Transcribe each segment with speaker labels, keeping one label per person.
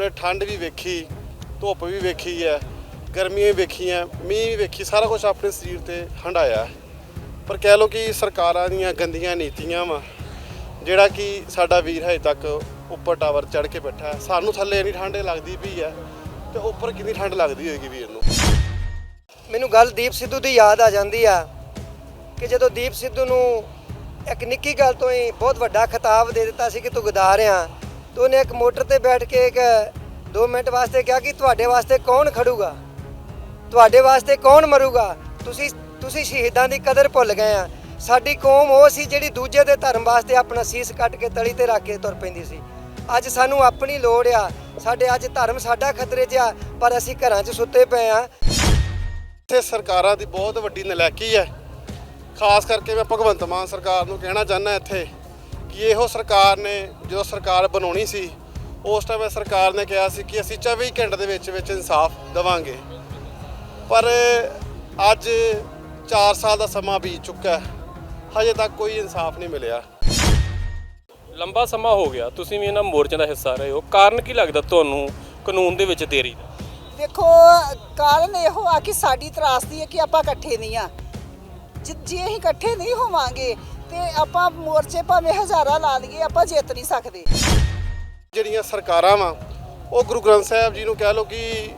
Speaker 1: ਉਹਨੇ ਠੰਡ ਵੀ ਵੇਖੀ, ਧੁੱਪ ਵੀ ਵੇਖੀ ਹੈ, ਗਰਮੀਆਂ ਵੀ ਵੇਖੀਆਂ, ਮੀਂਹ ਵੀ ਵੇਖੀ, ਸਾਰਾ ਕੁਝ ਆਪਣੇ ਸਰੀਰ ਤੇ ਹੰਡਾਇਆ ਪਰ ਕਹਿ ਲਓ ਕਿ ਸਰਕਾਰਾਂ ਦੀਆਂ ਗੰਦੀਆਂ ਨੀਤੀਆਂ ਵਾ, ਜਿਹੜਾ ਕਿ ਸਾਡਾ ਵੀਰ ਹਜੇ ਤੱਕ ਉੱਪਰ ਟਾਵਰ ਚੜ ਕੇ ਬੈਠਾ ਸਾਨੂੰ ਥੱਲੇ ਇੰਨੀ ਠੰਡ ਲੱਗਦੀ ਪਈ ਹੈ ਤੇ ਉੱਪਰ ਕਿੰਨੀ ਠੰਡ ਲੱਗਦੀ ਹੋਏਗੀ ਵੀਰ ਨੂੰ?
Speaker 2: ਮੈਨੂੰ ਗੱਲ ਦੀਪ ਸਿੱਧੂ ਦੀ ਯਾਦ ਆ ਜਾਂਦੀ ਆ ਕਿ ਜਦੋਂ ਦੀਪ ਸਿੱਧੂ ਨੂੰ ਇੱਕ ਨਿੱਕੀ ਗੱਲ ਤੋਂ ਹੀ ਬਹੁਤ ਵੱਡਾ ਖਿਤਾਬ ਦੇ ਦਿੱਤਾ ਸੀ ਕਿ ਤੂੰ ਗਦਾਰ ਆ ਤੇ ਉਹਨੇ ਇੱਕ ਮੋਟਰ ਤੇ ਬੈਠ ਕੇ ਇੱਕ 2 ਮਿੰਟ ਵਾਸਤੇ ਕਿਹਾ ਕਿ ਤੁਹਾਡੇ ਵਾਸਤੇ ਕੌਣ ਖੜੂਗਾ? ਤੁਹਾਡੇ ਵਾਸਤੇ ਕੌਣ ਮਰੂਗਾ? ਤੁਸੀਂ ਤੁਸੀਂ ਸ਼ਹੀਦਾਂ ਦੀ ਕਦਰ ਭੁੱਲ ਗਏ ਆ। ਸਾਡੀ ਕੌਮ ਉਹ ਸੀ ਜਿਹੜੀ ਦੂਜੇ ਦੇ ਧਰਮ ਵਾਸਤੇ ਆਪਣਾ ਸੀਸ ਕੱਟ ਕੇ ਤਲੀ ਤੇ ਰੱਖ ਕੇ ਤੁਰ ਪੈਂਦੀ ਸੀ। ਅੱਜ ਸਾਨੂੰ ਆਪਣੀ ਲੋੜ ਆ। ਸਾਡੇ ਅੱਜ ਧਰਮ ਸਾਡਾ ਖਤਰੇ 'ਚ ਆ, ਪਰ ਅਸੀਂ ਘਰਾਂ 'ਚ ਸੁੱਤੇ ਪਏ ਆ।
Speaker 1: ਇੱਥੇ ਸਰਕਾਰਾਂ ਦੀ ਬਹੁਤ ਵੱਡੀ ਨਲਾਇਕੀ ਹੈ। ਖਾਸ ਕਰਕੇ ਮੈਂ ਭਗਵੰਤ ਮਾਨ ਸਰਕਾਰ ਨੂੰ ਕਹਿਣਾ ਚਾਹੁੰਦਾ ਇੱਥੇ। ਕਿ ਇਹੋ ਸਰਕਾਰ ਨੇ ਜਦੋਂ ਸਰਕਾਰ ਬਣਾਉਣੀ ਸੀ ਉਸ ਟਾਈਮ ਸਰਕਾਰ ਨੇ ਕਿਹਾ ਸੀ ਕਿ ਅਸੀਂ 24 ਘੰਟੇ ਦੇ ਵਿੱਚ ਵਿੱਚ ਇਨਸਾਫ ਦੇਵਾਂਗੇ। ਪਰ ਅੱਜ 4 ਸਾਲ ਦਾ ਸਮਾਂ ਬੀਤ ਚੁੱਕਾ ਹੈ। ਹਜੇ ਤੱਕ ਕੋਈ ਇਨਸਾਫ ਨਹੀਂ ਮਿਲਿਆ।
Speaker 3: ਲੰਬਾ ਸਮਾਂ ਹੋ ਗਿਆ। ਤੁਸੀਂ ਵੀ ਇਹਨਾਂ ਮੋਰਚਿਆਂ ਦਾ ਹਿੱਸਾ ਰਹੇ ਹੋ। ਕਾਰਨ ਕੀ ਲੱਗਦਾ ਤੁਹਾਨੂੰ ਕਾਨੂੰਨ ਦੇ ਵਿੱਚ ਦੇਰੀ ਦਾ?
Speaker 4: ਦੇਖੋ ਕਾਰਨ ਇਹੋ ਆ ਕਿ ਸਾਡੀ ਤਰਾਸਦੀ ਹੈ ਕਿ ਆਪਾਂ ਇਕੱਠੇ ਨਹੀਂ ਆ ਜੇ ਅਸੀਂ ਇਕੱਠੇ ਨਹੀਂ ਹੋਵਾਂਗੇ ਤੇ ਆਪਾਂ ਮੋਰਚੇ ਭਾਵੇਂ ਹਜ਼ਾਰਾਂ ਲਾ ਲਈਏ ਆਪਾਂ ਜਿੱਤ ਨਹੀਂ ਸਕਦੇ।
Speaker 1: ਜਿਹੜੀਆਂ ਸਰਕਾਰਾਂ ਵਾ ਉਹ ਗੁਰੂ ਗ੍ਰੰਥ ਸਾਹਿਬ ਜੀ ਨੂੰ ਕਹਿ ਲਓ ਕਿ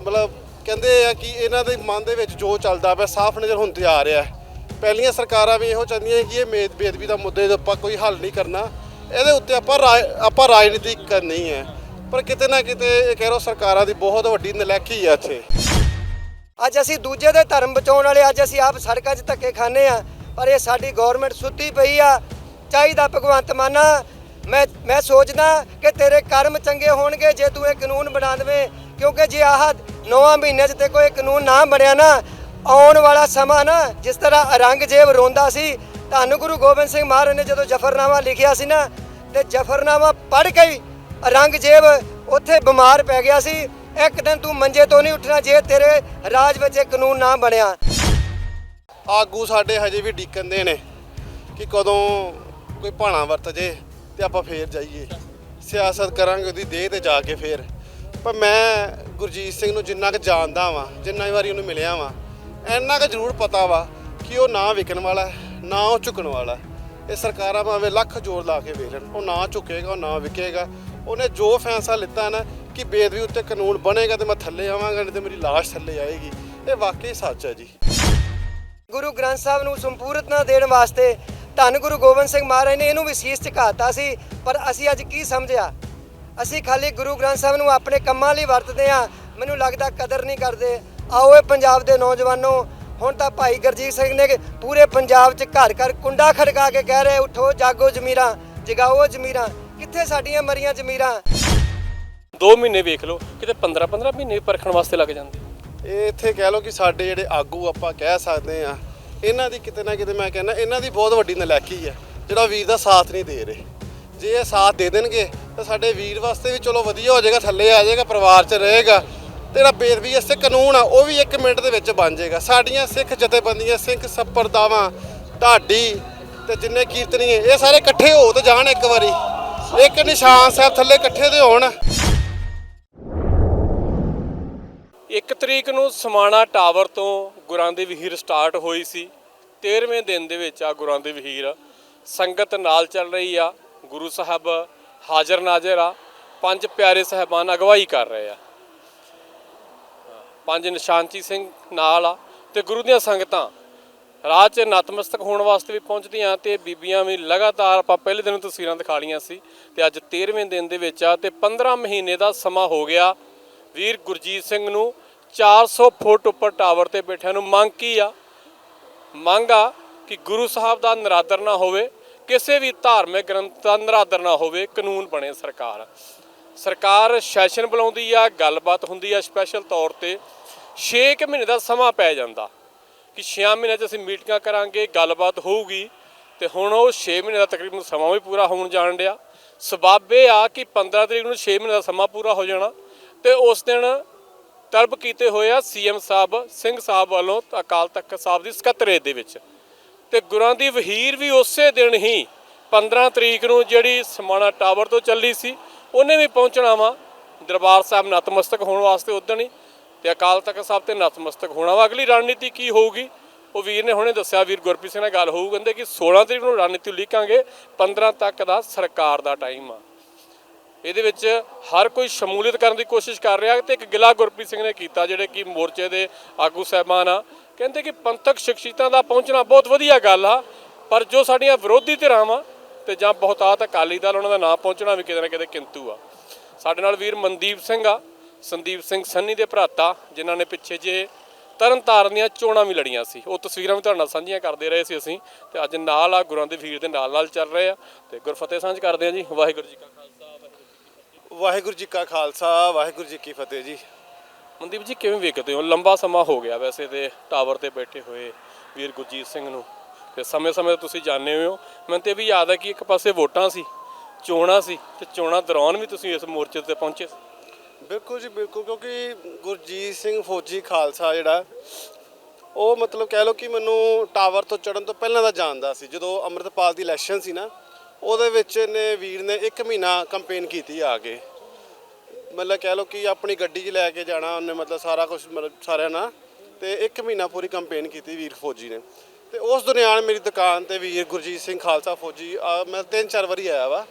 Speaker 1: ਮਤਲਬ ਕਹਿੰਦੇ ਆ ਕਿ ਇਹਨਾਂ ਦੇ ਮਨ ਦੇ ਵਿੱਚ ਜੋ ਚੱਲਦਾ ਪਿਆ ਸਾਫ਼ ਨਜ਼ਰ ਹੁੰਦੇ ਆ ਰਿਹਾ ਹੈ। ਪਹਿਲੀਆਂ ਸਰਕਾਰਾਂ ਵੀ ਇਹੋ ਚਾਹੁੰਦੀਆਂ ਕਿ ਇਹ ਮੇਦ ਬੇਦਬੀ ਦਾ ਮੁੱਦੇ ਦੇ ਆਪਾਂ ਕੋਈ ਹੱਲ ਨਹੀਂ ਕਰਨਾ। ਇਹਦੇ ਉੱਤੇ ਆਪਾਂ ਰਾਜ- ਆਪਾਂ ਰਾਜਨੀਤੀ ਕਰਨੀ ਹੈ। ਪਰ ਕਿਤੇ ਨਾ ਕਿਤੇ ਇਹ ਕਹਿ ਲਓ ਸਰਕਾਰਾਂ ਦੀ ਬਹੁਤ ਵੱਡੀ ਨਲਾਇਕੀ ਹੈ ਇੱਥੇ।
Speaker 2: ਅੱਜ ਅਸੀਂ ਦੂਜੇ ਦੇ ਧਰਮ ਬਚਾਉਣ ਵਾਲੇ ਅੱਜ ਅਸੀਂ ਆਪ ਸੜਕਾਂ 'ਚ ਧੱਕੇ ਖਾਂਦੇ ਆ ਪਰ ਇਹ ਸਾਡੀ ਗਵਰਨਮੈਂਟ ਸੁੱਤੀ ਪਈ ਆ। ਚਾਹੀਦਾ ਭਗਵੰਤ ਮਾਨਾ, ਮੈਂ ਮੈਂ ਸੋਚਦਾ ਕਿ ਤੇਰੇ ਕਰਮ ਚੰਗੇ ਹੋਣਗੇ ਜੇ ਤੂੰ ਇਹ ਕਾਨੂੰਨ ਬਣਾ ਦੇਵੇਂ। ਕਿਉਂਕਿ ਜੇ ਆਹ ਨੌਵਾਂ ਮਹੀਨੇ 'ਚ ਤੇ ਕੋਈ ਕਾਨੂੰਨ ਨਾ ਬਣਿਆ ਨਾ, ਆਉਣ ਵਾਲਾ ਸਮਾਂ ਨਾ, ਜਿਸ ਤਰ੍ਹਾਂ ਔਰੰਗਜ਼ੇਬ ਰੋਂਦਾ ਸੀ, ਧੰਨ ਗੁਰੂ ਗੋਬਿੰਦ ਸਿੰਘ ਮਹਾਰਾਜ ਨੇ ਜਦੋਂ ਜਫਰਨਾਮਾ ਲਿਖਿਆ ਸੀ ਨਾ, ਤੇ ਜਫਰਨਾਮਾ ਪੜ੍ਹ ਕੇ ਹੀ ਔਰੰਗਜ਼ੇਬ ਉੱਥੇ ਬਿਮਾਰ ਪੈ ਗਿਆ ਸੀ। ਇੱਕ ਦਿਨ ਤੂੰ ਮੰਜੇ ਤੋਂ ਨਹੀਂ ਉੱਠਣਾ ਜੇ ਤੇਰੇ ਰਾਜ ਵਿੱਚ ਇਹ ਕਾਨੂੰਨ ਨਾ ਬਣਿਆ।
Speaker 1: ਆਗੂ ਸਾਡੇ ਹਜੇ ਵੀ ਡੀਕਨਦੇ ਨੇ ਕਿ ਕਦੋਂ ਕੋਈ ਭਾਣਾ ਵਰਤ ਜੇ ਤੇ ਆਪਾਂ ਫੇਰ ਜਾਈਏ। ਸਿਆਸਤ ਕਰਾਂਗੇ ਉਹਦੀ, ਦੇਹ ਤੇ ਜਾ ਕੇ ਫੇਰ। ਪਰ ਮੈਂ ਗੁਰਜੀਤ ਸਿੰਘ ਨੂੰ ਜਿੰਨਾ ਕੁ ਜਾਣਦਾ ਵਾਂ, ਜਿੰਨਾ ਵਾਰੀ ਉਹਨੂੰ ਮਿਲਿਆ ਵਾਂ, ਇੰਨਾ ਕੁ ਜ਼ਰੂਰ ਪਤਾ ਵਾ ਕਿ ਉਹ ਨਾ ਵਿਕਣ ਵਾਲਾ ਨਾ ਉਹ ਝੁਕਣ ਵਾਲਾ ਇਹ ਸਰਕਾਰਾਂ ਭਾਵੇਂ ਲੱਖ ਜ਼ੋਰ ਲਾ ਕੇ ਵੇਖ ਉਹ ਨਾ ਝੁਕੇਗਾ, ਉਹ ਨਾ ਵਿਕੇਗਾ। ਉਹਨੇ ਜੋ ਫੈਸਲਾ ਲਿੱਤਾ ਨਾ ਕਿ ਬੇਦਬੀ ਉੱਤੇ ਕਾਨੂੰਨ ਬਣੇਗਾ ਤੇ ਮੈਂ ਥੱਲੇ ਆਵਾਂਗਾ, ਨਹੀਂ ਤੇ ਮੇਰੀ ਲਾਸ਼ ਥੱਲੇ ਆਏਗੀ। ਇਹ ਵਾਕਈ ਸੱਚ ਹੈ ਜੀ।
Speaker 2: ਗੁਰੂ ਗ੍ਰੰਥ ਸਾਹਿਬ ਨੂੰ ਸੰਪੂਰਨਤਾ ਦੇਣ ਵਾਸਤੇ ਧੰਨ ਗੁਰੂ ਗੋਬਿੰਦ ਸਿੰਘ ਮਹਾਰਾਜ ਨੇ ਇਹਨੂੰ ਵੀ ਸੀਸ ਝੁਕਾਤਾ ਸੀ, ਪਰ ਅਸੀਂ ਅੱਜ ਕੀ ਸਮਝਿਆ? ਅਸੀਂ ਖਾਲੀ ਗੁਰੂ ਗ੍ਰੰਥ ਸਾਹਿਬ ਨੂੰ ਆਪਣੇ ਕੰਮਾਂ ਲਈ ਵਰਤਦੇ ਆ ਮੈਨੂੰ ਲੱਗਦਾ ਕਦਰ ਨਹੀਂ ਕਰਦੇ। ਆਓ ਇਹ ਪੰਜਾਬ ਦੇ ਨੌਜਵਾਨੋ, ਹੁਣ ਤਾਂ ਭਾਈ ਗੁਰਜੀਤ ਸਿੰਘ ਨੇ ਪੂਰੇ ਪੰਜਾਬ 'ਚ ਘਰ ਘਰ ਕੁੰਡਾ ਖੜਕਾ ਕੇ ਕਹਿ ਰਹੇ, ਉਠੋ, ਜਾਗੋ ਜ਼ਮੀਰਾਂ, ਜਗਾਓ ਜ਼ਮੀਰਾਂ, ਕਿੱਥੇ ਸਾਡੀਆਂ ਮਰੀਆਂ ਜ਼ਮੀਰਾਂ?
Speaker 3: 2 ਮਹੀਨੇ ਵੇਖ ਲਓ, ਕਿਤੇ 15 15 ਮਹੀਨੇ ਪਰਖਣ ਵਾਸਤੇ ਲੱਗ ਜਾਂਦੇ।
Speaker 1: ਇਹ ਇੱਥੇ ਕਹਿ ਲਓ ਕਿ ਸਾਡੇ ਜਿਹੜੇ ਆਗੂ ਆਪਾਂ ਕਹਿ ਸਕਦੇ ਆ ਇਹਨਾਂ ਦੀ ਕਿਤੇ ਨਾ ਕਿਤੇ ਮੈਂ ਕਹਿੰਦਾ ਇਹਨਾਂ ਦੀ ਬਹੁਤ ਵੱਡੀ ਨਲਾਇਕੀ ਹੈ, ਜਿਹੜਾ ਵੀਰ ਦਾ ਸਾਥ ਨਹੀਂ ਦੇ ਰਹੇ। ਜੇ ਇਹ ਸਾਥ ਦੇ ਦੇਣਗੇ, ਤਾਂ ਸਾਡੇ ਵੀਰ ਵਾਸਤੇ ਵੀ ਚਲੋ ਵਧੀਆ ਹੋ ਜਾਏਗਾ, ਥੱਲੇ ਆ ਜਾਏਗਾ, ਪਰਿਵਾਰ 'ਚ ਰਹੇਗਾ। ਤੇ ਜਿਹੜਾ ਬੇਦਬੀ ਇਸੇ ਕਾਨੂੰਨ ਆ, ਉਹ ਵੀ 1 ਮਿੰਟ ਦੇ ਵਿੱਚ ਬਣ ਜਾਏਗਾ। ਸਾਡੀਆਂ ਸਿੱਖ ਜਥੇਬੰਦੀਆਂ, ਸਿੱਖ ਸੱਪਰਦਾਵਾਂ, ਢਾਡੀ ਤੇ ਜਿੰਨੇ ਕੀਰਤਨੀਏ, ਇਹ ਸਾਰੇ ਇਕੱਠੇ ਹੋ ਤੇ ਜਾਣ ਇੱਕ ਵਾਰੀ। ਇੱਕ ਨਿਸ਼ਾਨ ਸਾਹਿਬ ਥੱਲੇ ਇਕੱਠੇ ਦੇ ਹੋਣ।
Speaker 3: ਇੱਕ ਤਰੀਕ ਨੂੰ ਸਮਾਣਾ ਟਾਵਰ ਤੋਂ ਗੁਰਾਂ ਦੀ ਵਹੀਰ ਸਟਾਰਟ ਹੋਈ ਸੀ। 13ਵੇਂ ਦਿਨ ਦੇ ਵਿੱਚ ਆ ਗੁਰਾਂ ਦੀ ਵਹੀਰ। ਸੰਗਤ ਨਾਲ ਚੱਲ ਰਹੀ ਆ। ਗੁਰੂ ਸਾਹਿਬ ਹਾਜ਼ਰ ਨਾਜ਼ਰ ਆ। ਪੰਜ ਪਿਆਰੇ ਸਹਿਬਾਨ ਅਗਵਾਈ ਕਰ ਰਹੇ ਆ। ਪੰਜ ਨਿਸ਼ਾਨਚੀ ਸਿੰਘ ਨਾਲ ਆ ਤੇ ਗੁਰੂ ਦੀਆਂ ਸੰਗਤਾਂ। ਰਾਹ 'ਚ ਨਤਮਸਤਕ ਹੋਣ ਵਾਸਤੇ ਵੀ ਪਹੁੰਚਦੀਆਂ ਤੇ ਬੀਬੀਆਂ ਵੀ ਲਗਾਤਾਰ ਆਪਾਂ ਪਹਿਲੇ ਦਿਨ ਤਸਵੀਰਾਂ ਦਿਖਾ ਲਈਆਂ ਸੀ ਤੇ ਅੱਜ 13ਵੇਂ ਦਿਨ ਦੇ ਵਿੱਚ ਆ ਤੇ 15 ਮਹੀਨੇ ਦਾ ਸਮਾਂ ਹੋ ਗਿਆ। ਵੀਰ ਗੁਰਜੀਤ ਸਿੰਘ ਨੂੰ 400 ਫੁੱਟ ਉੱਪਰ ਟਾਵਰ ਤੇ ਬੈਠਿਆਂ ਨੂੰ ਮੰਗ ਕੀ ਆ? ਮੰਗ ਆ ਕਿ ਗੁਰੂ ਸਾਹਿਬ ਦਾ ਨਰਾਦਰ ਨਾ ਹੋਵੇ, ਕਿਸੇ ਵੀ ਧਾਰਮਿਕ ਗ੍ਰੰਥ ਦਾ ਨਰਾਦਰ ਨਾ ਹੋਵੇ, ਕਾਨੂੰਨ ਬਣੇ ਸਰਕਾਰ। ਸਰਕਾਰ ਸੈਸ਼ਨ ਬੁਲਾਉਂਦੀ ਆ, ਗੱਲਬਾਤ ਹੁੰਦੀ ਆ ਸਪੈਸ਼ਲ ਤੌਰ ਤੇ। 6 ਮਹੀਨੇ ਦਾ ਸਮਾਂ ਪੈ ਜਾਂਦਾ ਕਿ 6 ਮਹੀਨੇ 'ਚ ਅਸੀਂ ਮੀਟਿੰਗਾਂ ਕਰਾਂਗੇ, ਗੱਲਬਾਤ ਹੋਊਗੀ ਤੇ ਹੁਣ ਉਹ 6 ਮਹੀਨੇ ਦਾ ਤਕਰੀਬਨ ਸਮਾਂ ਵੀ ਪੂਰਾ ਹੋਣ ਜਾਣ ਡਿਆ। ਸਬਬ ਇਹ ਆ ਕਿ 15 ਤਰੀਕ ਨੂੰ 6 ਮਹੀਨੇ ਦਾ ਸਮਾਂ ਪੂਰਾ ਹੋ ਜਾਣਾ ਤੇ ਉਸ ਦਿਨ ਤਲਬ ਕੀਤੇ ਹੋਏ ਆ ਸੀਐਮ ਸਾਹਿਬ, ਸਿੰਘ ਸਾਹਿਬ ਵੱਲੋਂ ਅਕਾਲ ਤਖਤ ਸਾਹਿਬ ਦੀ ਸਕੱਤਰੇਤ ਦੇ ਵਿੱਚ। ਤੇ ਗੁਰਾਂ ਦੀ ਵਹੀਰ ਵੀ ਉਸੇ ਦਿਨ ਹੀ 15 ਤਰੀਕ ਨੂੰ ਜਿਹੜੀ ਸਮਾਣਾ ਟਾਵਰ ਤੋਂ ਚੱਲੀ ਸੀ, ਉਹਨੇ ਵੀ ਪਹੁੰਚਣਾ ਵਾ। ਦਰਬਾਰ ਸਾਹਿਬ ਨਤਮਸਤਕ ਹੋਣ ਵਾਸਤੇ ਉਦਣ ਹੀ ਤੇ ਅਕਾਲ ਤਖਤ ਸਾਹਿਬ ਤੇ ਨਤਮਸਤਕ ਹੋਣਾ ਵਾ। ਅਗਲੀ ਰਣਨੀਤੀ ਕੀ ਹੋਊਗੀ? ਉਹ ਵੀਰ ਨੇ ਹੁਣੇ ਦੱਸਿਆ, ਵੀਰ ਗੁਰਪ੍ਰੀਤ ਸਿੰਘ ਨਾਲ ਗੱਲ ਹੋਊ, ਕਹਿੰਦੇ ਕਿ 16 ਤਰੀਕ ਨੂੰ ਰਣਨੀਤੀ ਲਿਖਾਂਗੇ 15 ਤੱਕ ਦਾ ਸਰਕਾਰ ਦਾ ਟਾਈਮ ਆ। ਇਹਦੇ ਵਿੱਚ ਹਰ ਕੋਈ ਸ਼ਮੂਲੀਅਤ ਕਰਨ ਦੀ ਕੋਸ਼ਿਸ਼ ਕਰ ਰਿਹਾ ਤੇ ਇੱਕ ਗਿਲਾ ਗੁਰਪ੍ਰੀਤ ਸਿੰਘ ਨੇ ਕੀਤਾ, ਜਿਹੜੇ ਕਿ ਮੋਰਚੇ ਦੇ ਆਗੂ ਸਹਿਬਾਨ ਆ। ਕਹਿੰਦੇ ਕਿ ਪੰਥਕ ਸ਼ਖਸੀਅਤਾਂ ਦਾ ਪਹੁੰਚਣਾ ਬਹੁਤ ਵਧੀਆ ਗੱਲ ਆ, ਪਰ ਜੋ ਸਾਡੀਆਂ ਵਿਰੋਧੀ ਧਿਰਾਂ ਵਾ ਤੇ ਜਾਂ ਬਹੁਤਾਤ ਅਕਾਲੀ ਦਲ ਉਹਨਾਂ ਦਾ ਨਾਂ ਪਹੁੰਚਣਾ ਵੀ ਕਿਤੇ ਨਾ ਕਿਤੇ ਕਿੰਤੂ ਆ। ਸਾਡੇ ਨਾਲ ਵੀਰ ਮਨਦੀਪ ਸਿੰਘ ਆ, ਸੰਦੀਪ ਸਿੰਘ ਸੰਨੀ ਦੇ ਭਰਾਤਾ ਜਿਨ੍ਹਾਂ ਨੇ ਪਿੱਛੇ ਜੇ ਤਰਨਤਾਰਨ ਦੀਆਂ ਚੋਣਾਂ ਵੀ ਲੜੀਆਂ ਸੀ। ਉਹ ਤਸਵੀਰਾਂ ਵੀ ਤੁਹਾਡੇ ਨਾਲ ਸਾਂਝੀਆਂ ਕਰਦੇ ਰਹੇ ਸੀ ਅਸੀਂ ਤੇ ਅੱਜ ਨਾਲ ਆ ਗੁਰਾਂ ਦੇ ਵੀਰ ਦੇ ਨਾਲ ਨਾਲ ਚੱਲ ਰਹੇ ਆ ਤੇ ਗੁਰਫਤਿਹ ਸਾਂਝ ਕਰਦੇ ਆ ਜੀ। ਵਾਹਿਗੁਰੂ ਜੀ ਕਾ ਖਾਲਸਾ।
Speaker 1: ਵਾਹਿਗੁਰੂ ਜੀ ਕਾ ਖਾਲਸਾ ਵਾਹਿਗੁਰੂ ਜੀ ਕੀ ਫਤਿਹ ਜੀ।
Speaker 3: ਮਨਦੀਪ ਜੀ ਕਿਵੇਂ ਵੇਖਦੇ ਹੋ? ਲੰਬਾ ਸਮਾਂ ਹੋ ਗਿਆ ਵੈਸੇ ਤੇ ਟਾਵਰ ਤੇ ਬੈਠੇ ਹੋਏ ਵੀਰ ਗੁਰਜੀਤ ਸਿੰਘ ਨੂੰ। ਤੇ ਸਮੇਂ-ਸਮੇਂ ਤੁਸੀਂ ਜਾਣਦੇ ਹੋ। ਮੈਨੂੰ ਤੇ ਵੀ ਯਾਦ ਹੈ ਕਿ ਇੱਕ ਪਾਸੇ ਵੋਟਾਂ ਸੀ ਚੋਣਾਂ ਸੀ ਤੇ ਚੋਣਾਂ ਦੌਰਾਨ ਵੀ ਤੁਸੀਂ ਇਸ ਮੋਰਚੇ ਤੇ ਪਹੁੰਚੇ।
Speaker 1: ਬਿਲਕੁਲ ਜੀ ਬਿਲਕੁਲ ਕਿਉਂਕਿ ਗੁਰਜੀਤ ਸਿੰਘ ਫੌਜੀ ਖਾਲਸਾ ਜਿਹੜਾ ਉਹ ਮਤਲਬ ਕਹਿ ਲਓ ਕਿ ਮੈਨੂੰ ਟਾਵਰ ਤੋਂ ਚੜਨ ਤੋਂ ਪਹਿਲਾਂ ਦਾ ਜਾਣਦਾ ਸੀ। ਜਦੋਂ ਅੰਮ੍ਰਿਤਪਾਲ ਦੀ ਇਲੈਕਸ਼ਨ ਸੀ ਨਾ ਉਹਦੇ ਵਿੱਚ ਨੇ ਵੀਰ ਨੇ 1 ਮਹੀਨਾ ਕੰਪੇਨ ਕੀਤੀ ਆ ਕੇ। ਮਤਲਬ ਕਹਿ ਲਓ ਕਿ ਆਪਣੀ ਗੱਡੀ 'ਚ ਲੈ ਕੇ ਜਾਣਾ ਉਹਨੇ ਮਤਲਬ ਸਾਰਾ ਕੁਝ ਮਤਲਬ ਸਾਰਿਆਂ ਨਾਲ। ਤੇ 1 ਮਹੀਨਾ ਪੂਰੀ ਕੰਪੇਨ ਕੀਤੀ ਵੀਰ ਫੌਜੀ ਨੇ। ਤੇ ਉਸ ਦਰਮਿਆਨ ਮੇਰੀ ਦੁਕਾਨ ਤੇ ਵੀਰ ਗੁਰਜੀਤ ਸਿੰਘ ਖਾਲਸਾ ਫੌਜੀ ਆ, ਮੈਂ ਤਿੰਨ ਚਾਰ ਵਾਰੀ ਆਇਆ ਵਾ।